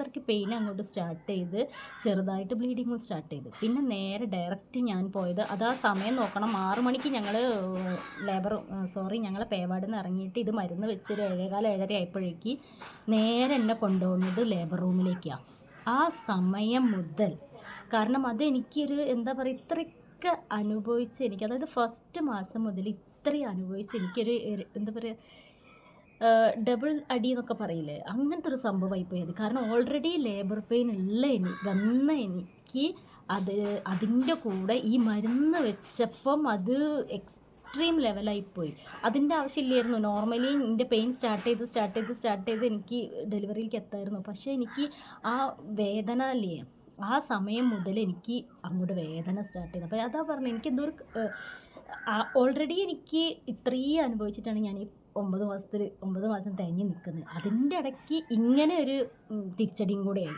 Speaker 1: അത്രയ്ക്ക് പെയിൻ അങ്ങോട്ട് സ്റ്റാർട്ട് ചെയ്ത് ചെറുതായിട്ട് ബ്ലീഡിങ്ങും സ്റ്റാർട്ട് ചെയ്ത്. പിന്നെ നേരെ ഡയറക്റ്റ് ഞാൻ പോയത് അത് ആ സമയം നോക്കണം. ആറു മണിക്ക് ഞങ്ങൾ ലേബർ സോറി ഞങ്ങൾ പേവാടിൽ നിന്ന് ഇറങ്ങിയിട്ട് ഇത് മരുന്ന് വെച്ചൊരു ഏഴേകാല ഏഴര ആയപ്പോഴേക്ക് നേരെ എന്നെ കൊണ്ടുപോകുന്നത് ലേബർ റൂമിലേക്കാണ് ആ സമയം മുതൽ കാരണം അത് എനിക്കൊരു എന്താ പറയുക ഇത്രയൊക്കെ അനുഭവിച്ച് എനിക്ക് അതായത് ഫസ്റ്റ് മാസം മുതൽ ഇത്രയും അനുഭവിച്ച് എനിക്കൊരു ഒരു എന്താ പറയുക ഡബിൾ അടി എന്നൊക്കെ പറയില്ലേ? അങ്ങനത്തെ ഒരു സംഭവമായി പോയത്. കാരണം ഓൾറെഡി ലേബർ പെയിൻ ഉള്ള ഇനി വന്ന എനിക്ക് അത് അതിന്റെ കൂടെ ഈ മരുന്ന് വെച്ചപ്പം അത് എക്സ്ട്രീം ലെവലായി പോയി. അതിന്റെ ആവശ്യമില്ലായിരുന്നു. നോർമലി എന്റെ പെയിൻ സ്റ്റാർട്ട് ചെയ്ത് സ്റ്റാർട്ട് ചെയ്ത് സ്റ്റാർട്ട് ചെയ്ത് എനിക്ക് ഡെലിവറിയിലേക്ക് എത്തായിരുന്നു. പക്ഷേ എനിക്ക് ആ വേദന അല്ലേ ആ സമയം മുതൽ എനിക്ക് അങ്ങോട്ട് വേദന സ്റ്റാർട്ട് ചെയ്തു. അപ്പോൾ അതാ പറഞ്ഞത് എനിക്ക് എന്തോ ഒരു ഓൾറെഡി എനിക്ക് ഇത്രയും അനുഭവിച്ചിട്ടാണ് ഞാൻ ഈ ഒമ്പത് മാസത്തിൽ ഒമ്പത് മാസം തേങ്ങി നിൽക്കുന്നത് അതിന്റെ ഇടയ്ക്ക് ഇങ്ങനെ ഒരു തിരിച്ചടിയും കൂടെയായി.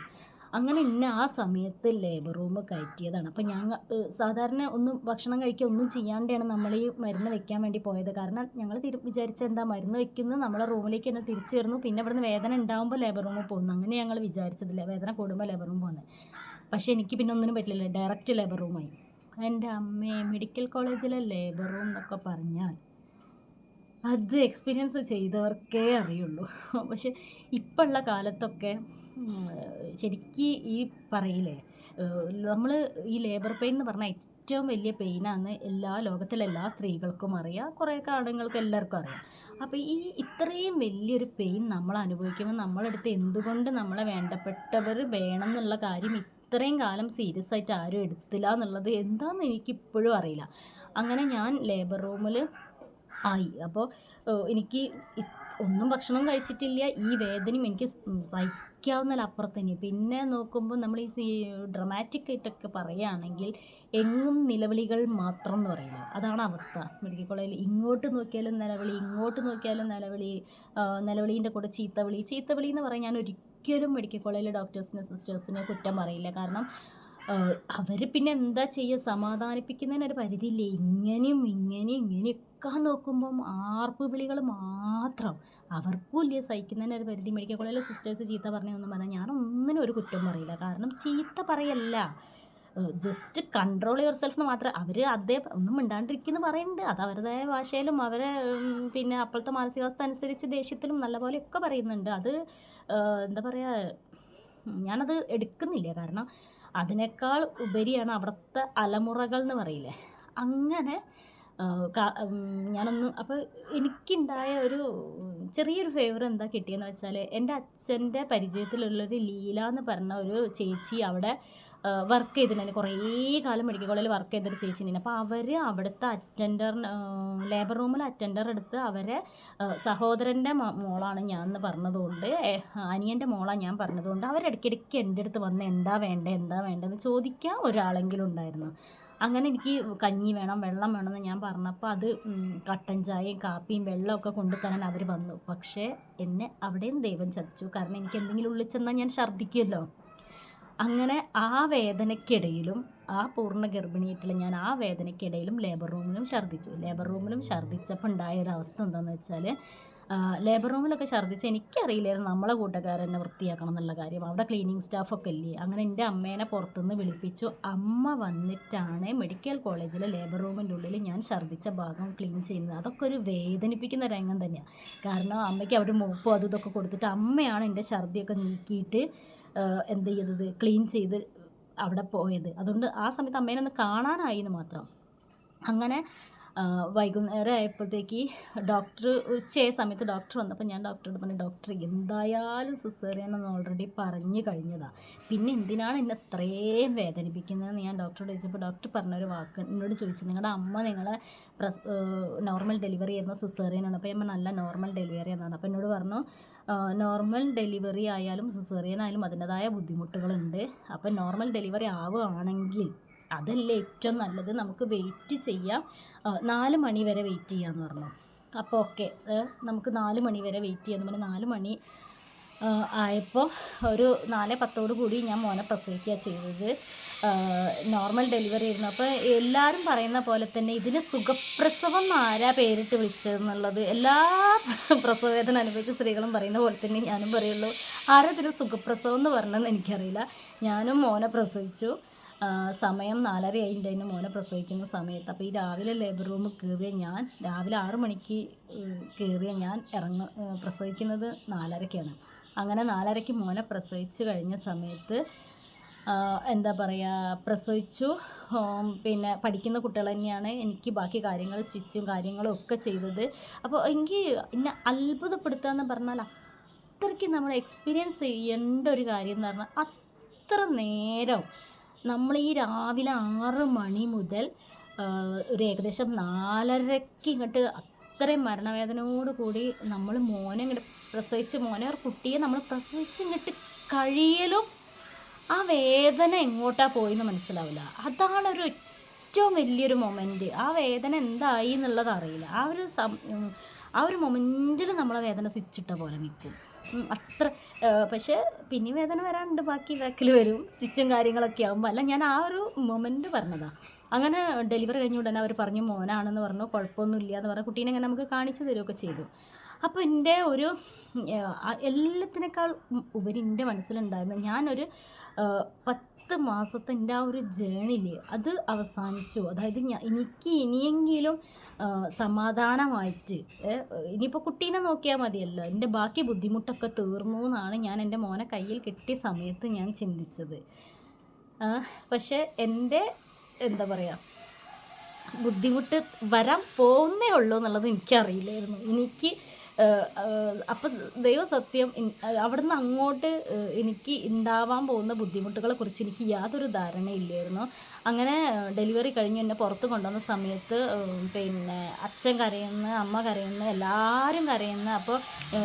Speaker 1: അങ്ങനെ ഇന്നെ ആ സമയത്ത് ലേബർ റൂം കയറ്റിയതാണ് അപ്പം ഞങ്ങൾ സാധാരണ ഒന്നും ഭക്ഷണം കഴിക്കുക ഒന്നും ചെയ്യാണ്ടാണ് നമ്മൾ ഈ മരുന്ന് വെക്കാൻ വേണ്ടി പോയത്. കാരണം ഞങ്ങൾ വിചാരിച്ച എന്താ മരുന്ന് വെക്കുന്നത് നമ്മളെ റൂമിലേക്ക് തന്നെ തിരിച്ചു വരുന്നു. പിന്നെ ഇവിടുന്ന് വേദന ഉണ്ടാകുമ്പോൾ ലേബർ റൂമിൽ പോകുന്നു. അങ്ങനെ ഞങ്ങൾ വിചാരിച്ചതില്ല വേദന കൂടുമ്പോൾ ലേബർ റൂം പോകുന്നത് പക്ഷേ എനിക്ക് പിന്നെ ഒന്നിനും പറ്റില്ല. ഡയറക്റ്റ് ലേബർ റൂമായി എന്റെ അമ്മയെ മെഡിക്കൽ കോളേജിലെ ലേബർ റൂം എന്നൊക്കെ പറഞ്ഞാൽ അത് എക്സ്പീരിയൻസ് ചെയ്തവർക്കേ അറിയുള്ളൂ. [LAUGHS] പക്ഷെ ഇപ്പോഴുള്ള കാലത്തൊക്കെ ശരിക്ക് ഈ പറയില്ലേ നമ്മൾ ഈ ലേബർ പെയിൻ എന്ന് പറഞ്ഞാൽ ഏറ്റവും വലിയ പെയിനാണ് എല്ലാ ലോകത്തിലെ എല്ലാ സ്ത്രീകൾക്കും അറിയാം കുറേ ആണുങ്ങൾക്ക് എല്ലാവർക്കും അറിയാം. അപ്പോൾ ഈ ഇത്രയും വലിയൊരു പെയിൻ നമ്മൾ അനുഭവിക്കുമ്പോൾ നമ്മളെടുത്ത് എന്തുകൊണ്ട് നമ്മളെ വേണ്ടപ്പെട്ടവർ വേണം എന്നുള്ള കാര്യം ഇത്രയും കാലം സീരിയസ് ആയിട്ട് ആരും എടുത്തില്ല എന്നുള്ളത് എന്താണെന്ന് എനിക്കിപ്പോഴും അറിയില്ല. അങ്ങനെ ഞാൻ ലേബർ റൂമിൽ ആയി. അപ്പോൾ എനിക്ക് ഒന്നും ഭക്ഷണം കഴിച്ചിട്ടില്ല. ഈ വേദനയും എനിക്ക് സഹിക്കാവുന്നതിലപ്പുറത്ത് തന്നെ പിന്നെ നോക്കുമ്പോൾ നമ്മൾ ഈ ഡ്രമാറ്റിക് ആയിട്ടൊക്കെ പറയുകയാണെങ്കിൽ എങ്ങും നിലവിളികൾ മാത്രം എന്ന് പറയില്ല. അതാണ് അവസ്ഥ. മെഡിക്കൽ കോളേജിൽ ഇങ്ങോട്ട് നോക്കിയാലും നിലവിളി ഇങ്ങോട്ട് നോക്കിയാലും നിലവിളി നിലവിളീന്റെ കൂടെ ചീത്തവിളി ചീത്തവിളി എന്ന് പറയാൻ ഞാൻ ഒരിക്കലും മെഡിക്കൽ കോളേജിലെ ഡോക്ടേഴ്സിനെ സിസ്റ്റേഴ്സിനെ കുറ്റം പറയില്ല. കാരണം അവർ പിന്നെ എന്താ ചെയ്യുക സമാധാനിപ്പിക്കുന്നതിന് ഒരു പരിധിയില്ലേ? ഇങ്ങനെയും ഇങ്ങനെയും ഇങ്ങനെയൊക്കെ നോക്കുമ്പം ആർപ്പ് വിളികൾ മാത്രം. അവർക്കും സഹിക്കുന്നതിന് ഒരു പരിധി മെഡിക്കൽ കോളേജിലെ സിസ്റ്റേഴ്സ് ചീത്ത പറഞ്ഞതൊന്നും പറഞ്ഞാൽ ഞാൻ ഒന്നിനും ഒരു കുറ്റം പറയില്ല. കാരണം ചീത്ത പറയല്ല. ജസ്റ്റ് കൺട്രോൾ യുവർ സെൽഫ് എന്ന് മാത്രമേ അവർ അതേ ഒന്നും മിണ്ടാണ്ടിരിക്കുന്നു പറയുന്നുണ്ട് അത് അവരുടെ ഭാഷയിലും അവരെ പിന്നെ അപ്പോഴത്തെ മാനസികാവസ്ഥ അനുസരിച്ച് ദേഷ്യത്തിലും നല്ല പോലെയൊക്കെ പറയുന്നുണ്ട്. അത് എന്താ പറയുക ഞാനത് എടുക്കുന്നില്ല. കാരണം അതിനേക്കാൾ ഉപരിയാണ് അവിടുത്തെ അലമുറകൾ എന്ന് പറയില്ലേ? അങ്ങനെ ഞാനൊന്ന് അപ്പോൾ എനിക്കുണ്ടായ ഒരു ചെറിയൊരു ഫേവർ എന്താ കിട്ടിയെന്ന് വെച്ചാൽ എന്റെ അച്ഛന്റെ പരിചയത്തിലുള്ളൊരു ലീല എന്ന് പറഞ്ഞ ഒരു ചേച്ചി അവിടെ വർക്ക് ചെയ്തിട്ടുണ്ടായിരുന്നു. കുറേ കാലം മെഡിക്കൽ കോളേജിൽ വർക്ക് ചെയ്തൊരു ചേച്ചി ഉണ്ടായിരുന്നു അപ്പോൾ അവർ അവിടുത്തെ അറ്റൻഡർ ലേബർ റൂമിൽ അറ്റൻഡർ എടുത്ത് അവരെ സഹോദരന്റെ മോളാണ് ഞാൻ എന്ന് പറഞ്ഞതുകൊണ്ട് അനിയന്റെ മോളാണ് ഞാൻ പറഞ്ഞതുകൊണ്ട് അവരിടയ്ക്കിടയ്ക്ക് എന്റെ അടുത്ത് വന്ന് എന്താ വേണ്ടത് എന്താ വേണ്ടതെന്ന് ചോദിക്കാൻ ഒരാളെങ്കിലും ഉണ്ടായിരുന്നു. അങ്ങനെ എനിക്ക് കഞ്ഞി വേണം വെള്ളം വേണമെന്ന് ഞാൻ പറഞ്ഞപ്പോൾ അത് കട്ടൻ ചായയും കാപ്പിയും വെള്ളമൊക്കെ കൊണ്ടു തരാൻ അവർ വന്നു. പക്ഷേ എന്നെ അവിടെയും ദൈവം ചതിച്ചു. കാരണം എനിക്ക് എന്തെങ്കിലും ഉള്ളിൽ ചെന്നാൽ ഞാൻ ഛർദ്ദിക്കുമല്ലോ അങ്ങനെ ആ വേദനയ്ക്കിടയിലും ആ പൂർണ ഗർഭിണിയായിട്ടുള്ള ഞാൻ ആ വേദനയ്ക്കിടയിലും ലേബർ റൂമിലും ഛർദ്ദിച്ചു. ലേബർ റൂമിലും ഛർദ്ദിച്ചപ്പോൾ ഉണ്ടായ ഒരു അവസ്ഥ എന്താണെന്ന് വെച്ചാൽ ലേബർ റൂമിലൊക്കെ ഛർദ്ദിച്ച് എനിക്കറിയില്ലായിരുന്നു നമ്മളെ കൂട്ടുകാരെന്നെ വൃത്തിയാക്കണം എന്നുള്ള കാര്യം. അവിടെ ക്ലീനിങ് സ്റ്റാഫൊക്കെ ഇല്ലേ? അങ്ങനെ എന്റെ അമ്മേനെ പുറത്തുനിന്ന് വിളിപ്പിച്ചു. അമ്മ വന്നിട്ടാണ് മെഡിക്കൽ കോളേജിലെ ലേബർ റൂമിന്റെ ഉള്ളിൽ ഞാൻ ഛർദ്ദിച്ച ഭാഗം ക്ലീൻ ചെയ്യുന്നത്. അതൊക്കെ ഒരു വേദനിപ്പിക്കുന്ന രംഗം തന്നെയാണ് കാരണം അമ്മയ്ക്ക് അവിടെ മൂപ്പും അതും ഇതൊക്കെ കൊടുത്തിട്ട് അമ്മയാണ് എന്റെ ഛർദ്ദിയൊക്കെ നീക്കിയിട്ട് എന്ത് ചെയ്തത്? ക്ലീൻ ചെയ്ത് അവിടെ പോയത്. അതുകൊണ്ട് ആ സമയത്ത് അമ്മേനെ ഒന്ന് കാണാനായി എന്ന് മാത്രം. അങ്ങനെ വൈകുന്നേരം ആയപ്പോഴത്തേക്ക് ഡോക്ടർ ഉച്ചയായ സമയത്ത് ഡോക്ടർ വന്നപ്പോൾ ഞാൻ ഡോക്ടറോട് പറഞ്ഞു ഡോക്ടർ എന്തായാലും സിസേറിയനെന്ന് ഓൾറെഡി പറഞ്ഞു കഴിഞ്ഞതാണ് പിന്നെ എന്തിനാണ് എന്നെ അത്രയും വേദനിപ്പിക്കുന്നതെന്ന് ഞാൻ ഡോക്ടറോട് ചോദിച്ചപ്പോൾ ഡോക്ടർ പറഞ്ഞൊരു വാക്ക് എന്നോട് ചോദിച്ചു. നിങ്ങളുടെ അമ്മ നിങ്ങളെ പ്രസ് നോർമൽ ഡെലിവറി ആയിരുന്നു സിസേറിയനാണ് അപ്പോൾ അമ്മ നല്ല നോർമൽ ഡെലിവറി എന്നാണ് അപ്പോൾ എന്നോട് പറഞ്ഞു നോർമൽ ഡെലിവറി ആയാലും സിസേറിയൻ ആയാലും അതിന്റെതായ ബുദ്ധിമുട്ടുകളുണ്ട്. അപ്പോൾ നോർമൽ ഡെലിവറി ആവുകയാണെങ്കിൽ അതല്ലേ ഏറ്റവും നല്ലത്? നമുക്ക് വെയിറ്റ് ചെയ്യാം. നാല് മണി വരെ വെയിറ്റ് ചെയ്യാമെന്ന് പറഞ്ഞു. അപ്പോൾ ഓക്കെ നമുക്ക് നാല് മണി വരെ വെയിറ്റ് ചെയ്യാമെന്ന് പറഞ്ഞ്. നാല് മണി ആയപ്പോൾ ഒരു നാല് പത്തോട് കൂടി ഞാൻ മോനെ പ്രസവിക്കുക ചെയ്തത്. നോർമൽ ഡെലിവറി ആയിരുന്നു. അപ്പോൾ എല്ലാവരും പറയുന്ന പോലെ തന്നെ ഇതിന് സുഖപ്രസവം എന്നാരാ പേരിട്ട് വിളിച്ചതെന്നുള്ളത് എല്ലാ പ്രസവവേദന അനുഭവിച്ച സ്ത്രീകളും പറയുന്ന പോലെ തന്നെ ഞാനും പറയുള്ളൂ. ആരാ ഇതിന് സുഖപ്രസവം എന്ന് പറഞ്ഞതെന്ന് എനിക്കറിയില്ല. ഞാനും മോനെ പ്രസവിച്ചു. സമയം നാലര ആയിട്ടുണ്ടായിരുന്നു മോനെ പ്രസവിക്കുന്ന സമയത്ത്. അപ്പോൾ ഈ രാവിലെ ലേബർ റൂമിൽ കയറിയ ഞാൻ രാവിലെ ആറു മണിക്ക് കയറിയ ഞാൻ ഇറങ്ങ പ്രസവിക്കുന്നത് നാലരയ്ക്കാണ് അങ്ങനെ നാലരയ്ക്ക് മോനെ പ്രസവിച്ച് കഴിഞ്ഞ സമയത്ത് എന്താ പറയുക പ്രസവിച്ചു. പിന്നെ പഠിക്കുന്ന കുട്ടികൾ തന്നെയാണ് എനിക്ക് ബാക്കി കാര്യങ്ങൾ സ്റ്റിച്ചും കാര്യങ്ങളും ഒക്കെ ചെയ്തത്. അപ്പോൾ എനിക്ക് എന്നെ അത്ഭുതപ്പെടുത്തുക എന്ന് പറഞ്ഞാൽ അത്രയ്ക്ക് നമ്മൾ എക്സ്പീരിയൻസ് ചെയ്യേണ്ട ഒരു കാര്യം എന്ന് പറഞ്ഞാൽ അത്ര നേരം നമ്മൾ ഈ രാവിലെ ആറ് മണി മുതൽ ഒരു ഏകദേശം നാലരയ്ക്ക് ഇങ്ങോട്ട് അത്രയും മരണവേദനയോട് കൂടി നമ്മൾ മോനെ ഇങ്ങോട്ട് പ്രസവിച്ച് മോനെ ഒരു കുട്ടിയെ നമ്മൾ പ്രസവിച്ച് ഇങ്ങോട്ട് കഴിയലും ആ വേദന എങ്ങോട്ടാ പോയെന്ന് മനസ്സിലാവില്ല. അതാണ് ഒരു ഏറ്റവും വലിയൊരു മൊമെന്റ് ആ വേദന എന്തായി എന്നുള്ളത് അറിയില്ല. ആ ഒരു സം ആ ഒരു മൊമെന്റിൽ നമ്മളെ വേദന സ്വിച്ചിട്ട പോലെ നിൽക്കും. അത്ര പക്ഷേ പിന്നെ വേദന വരാനുണ്ട് ബാക്കി ബാക്കിൽ വരും. സ്റ്റിച്ചും കാര്യങ്ങളൊക്കെ ആകുമ്പോൾ അല്ല ഞാൻ ആ ഒരു മൊമെന്റ് പറഞ്ഞതാണ് അങ്ങനെ ഡെലിവറി കഴിഞ്ഞ ഉടനെ അവർ പറഞ്ഞു മോനാണെന്ന് പറഞ്ഞു. കുഴപ്പമൊന്നുമില്ല എന്ന് പറഞ്ഞു. കുട്ടീനെ ഇങ്ങനെ നമുക്ക് കാണിച്ചു തരികയൊക്കെ ചെയ്തു. അപ്പോൾ എന്റെ ഒരു എല്ലാത്തിനേക്കാൾ ഉപരി എന്റെ മനസ്സിലുണ്ടായിരുന്നു ഞാനൊരു ആ, പത്ത് മാസത്തെ എന്റെ ആ ഒരു ജേണിയിൽ അത് അവസാനിച്ചു. അതായത് ഞാൻ എനിക്ക് ഇനിയെങ്കിലും സമാധാനമായിട്ട് ഇനിയിപ്പോൾ കുട്ടീനെ നോക്കിയാൽ മതിയല്ലോ. എന്റെ ബാക്കി ബുദ്ധിമുട്ടൊക്കെ തീർന്നു എന്നാണ് ഞാൻ എന്റെ മോനെ കയ്യിൽ കിട്ടിയ സമയത്ത് ഞാൻ ചിന്തിച്ചത്. പക്ഷേ എന്റെ എന്താ പറയുക ബുദ്ധിമുട്ട് വരാൻ പോകുന്നേ ഉള്ളൂ എന്നുള്ളത് എനിക്കറിയില്ലായിരുന്നു. എനിക്ക് അപ്പം ദൈവസത്യം സത്യം അവിടുന്ന് അങ്ങോട്ട് എനിക്ക് ഉണ്ടാവാൻ പോകുന്ന ബുദ്ധിമുട്ടുകളെ കുറിച്ച് എനിക്ക് യാതൊരു ധാരണയില്ലായിരുന്നു. അങ്ങനെ ഡെലിവറി കഴിഞ്ഞ് എന്നെ പുറത്ത് കൊണ്ടുവന്ന സമയത്ത് പിന്നെ അച്ഛൻ കരയുന്ന അമ്മ കരയുന്ന എല്ലാവരും കരയുന്ന അപ്പോൾ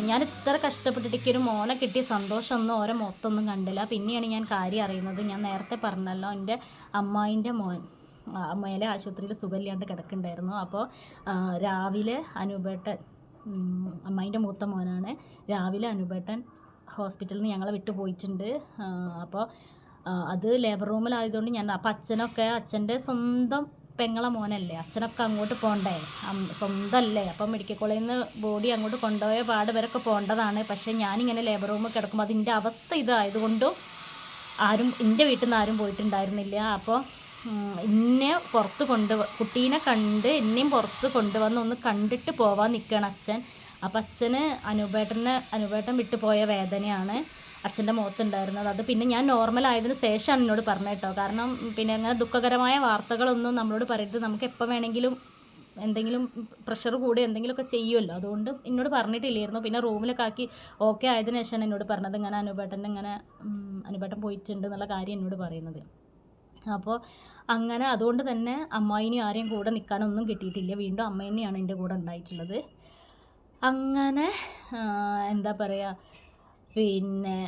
Speaker 1: ഞാൻ ഇത്ര കഷ്ടപ്പെട്ടിട്ട് ഒരു മോനെ കിട്ടിയ സന്തോഷമൊന്നും ഓരോ മൊത്തമൊന്നും കണ്ടില്ല. പിന്നെയാണ് ഞാൻ കാര്യം അറിയുന്നത്. ഞാൻ നേരത്തെ പറഞ്ഞല്ലോ എന്റെ അമ്മായിന്റെ മോൻ അമ്മയിലെ ആശുപത്രിയിൽ സുഖമില്ലാണ്ട് കിടക്കുന്നുണ്ടായിരുന്നു. അപ്പോൾ രാവിലെ അനുപേട്ടൻ അമ്മായിന്റെ മൂത്ത മോനാണ്. രാവിലെ അനുപേട്ടൻ ഹോസ്പിറ്റലിൽ നിന്ന് ഞങ്ങളെ വിട്ടു പോയിട്ടുണ്ട്. അപ്പോൾ അത് ലേബർ റൂമിലായതുകൊണ്ട് ഞാൻ അപ്പം അച്ഛനൊക്കെ അച്ഛന്റെ സ്വന്തം പെങ്ങളെ മോനല്ലേ അച്ഛനൊക്കെ അങ്ങോട്ട് പോകണ്ടേ സ്വന്തമല്ലേ അപ്പം മെഡിക്കൽ കോളേജിൽ നിന്ന് ബോഡി അങ്ങോട്ട് കൊണ്ടുപോയ പാട് വരൊക്കെ പോകേണ്ടതാണ് പക്ഷേ ഞാനിങ്ങനെ ലേബർ റൂമിൽ കിടക്കുമ്പോൾ അതിന്റെ അവസ്ഥ ഇതായതുകൊണ്ടും ആരും എന്റെ വീട്ടിൽ നിന്ന് ആരും പോയിട്ടുണ്ടായിരുന്നില്ല. അപ്പോൾ എന്നെ പുറത്ത് കൊണ്ട് കുട്ടീനെ കണ്ട് എന്നെയും പുറത്ത് കൊണ്ടുവന്ന് ഒന്ന് കണ്ടിട്ട് പോവാൻ നിൽക്കുകയാണ് അച്ഛൻ. അപ്പം അച്ഛന് അനുപേട്ടനെ അനുപേട്ടൻ വിട്ടു പോയ വേദനയാണ് അച്ഛന്റെ മുഖത്തുണ്ടായിരുന്നത്. അത് പിന്നെ ഞാൻ നോർമൽ ആയതിനു ശേഷമാണ് എന്നോട് പറഞ്ഞത് കേട്ടോ. കാരണം പിന്നെ അങ്ങനെ ദുഃഖകരമായ വാർത്തകളൊന്നും നമ്മളോട് പറയരുത്. നമുക്ക് എപ്പോൾ വേണമെങ്കിലും എന്തെങ്കിലും പ്രഷർ കൂടി എന്തെങ്കിലുമൊക്കെ ചെയ്യുമല്ലോ. അതുകൊണ്ട് എന്നോട് പറഞ്ഞിട്ടില്ലായിരുന്നു. പിന്നെ റൂമിലൊക്കെ ആക്കി ഓക്കെ ആയതിനു ശേഷമാണ് എന്നോട് പറഞ്ഞത്. ഇങ്ങനെ അനുപേട്ടന്റെ ഇങ്ങനെ അനുപേട്ടൻ പോയിട്ടുണ്ട് എന്നുള്ള കാര്യം എന്നോട് പറയുന്നത്. അപ്പോൾ അങ്ങനെ അതുകൊണ്ട് തന്നെ അമ്മായിനി ആരെയും കൂടെ നിൽക്കാനൊന്നും കിട്ടിയിട്ടില്ല. വീണ്ടും അമ്മേനെയാണ് എന്റെ കൂടെ ഉണ്ടായിട്ടുള്ളത്. അങ്ങനെ എന്താ പറയുക പിന്നെ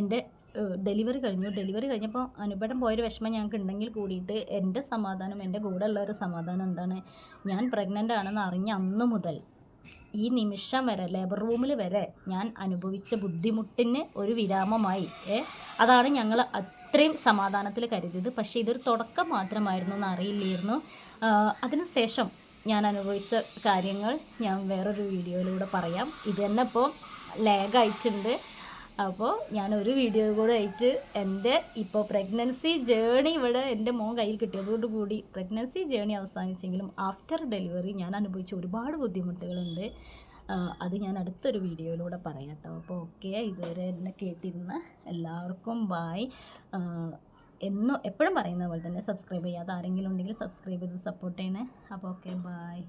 Speaker 1: എന്റെ ഡെലിവറി കഴിഞ്ഞു. ഡെലിവറി കഴിഞ്ഞപ്പോൾ അനുപടം പോയൊരു വിഷമം ഞങ്ങൾക്ക് ഉണ്ടെങ്കിൽ കൂടിയിട്ട് എന്റെ സമാധാനം എന്റെ കൂടെ ഉള്ളൊരു സമാധാനം എന്താണ്? ഞാൻ പ്രഗ്നന്റ് ആണെന്ന് അറിഞ്ഞ അന്ന് മുതൽ ഈ നിമിഷം വരെ ലേബർ റൂമിൽ വരെ ഞാൻ അനുഭവിച്ച ബുദ്ധിമുട്ടിന് ഒരു വിരാമമായി. അതാണ് ഞങ്ങൾ അത്രയും സമാധാനത്തിൽ കരുതിയത്. പക്ഷേ ഇതൊരു തുടക്കം മാത്രമായിരുന്നു എന്ന് അറിയില്ലായിരുന്നു അതിനുശേഷം ഞാൻ അനുഭവിച്ച കാര്യങ്ങൾ ഞാൻ വേറൊരു വീഡിയോയിലൂടെ പറയാം. ഇത് തന്നെ ഇപ്പോൾ ലാഗായിട്ടുണ്ട് അപ്പോൾ ഞാൻ ഒരു വീഡിയോ കൂടെ ആയിട്ട് എന്റെ ഇപ്പോൾ പ്രഗ്നൻസി ജേണി ഇവിടെ എന്റെ മോൻ കയ്യിൽ കിട്ടിയതോട് കൂടി പ്രഗ്നൻസി ജേണി അവസാനിച്ചെങ്കിലും ആഫ്റ്റർ ഡെലിവറി ഞാൻ അനുഭവിച്ച ഒരുപാട് ബുദ്ധിമുട്ടുകളുണ്ട്. അത് ഞാൻ അടുത്തൊരു വീഡിയോയിലൂടെ പറയാട്ടോ. അപ്പോൾ ഓക്കെ ഇതുവരെ എന്നെ കേട്ടിരുന്ന എല്ലാവർക്കും ബായ് എന്നും എപ്പോഴും പറയുന്ന പോലെ തന്നെ സബ്സ്ക്രൈബ് ചെയ്യാതെ ആരെങ്കിലും ഉണ്ടെങ്കിൽ സബ്സ്ക്രൈബ് ചെയ്ത് സപ്പോർട്ട് ചെയ്യണേ. അപ്പോൾ ഓക്കെ ബായ്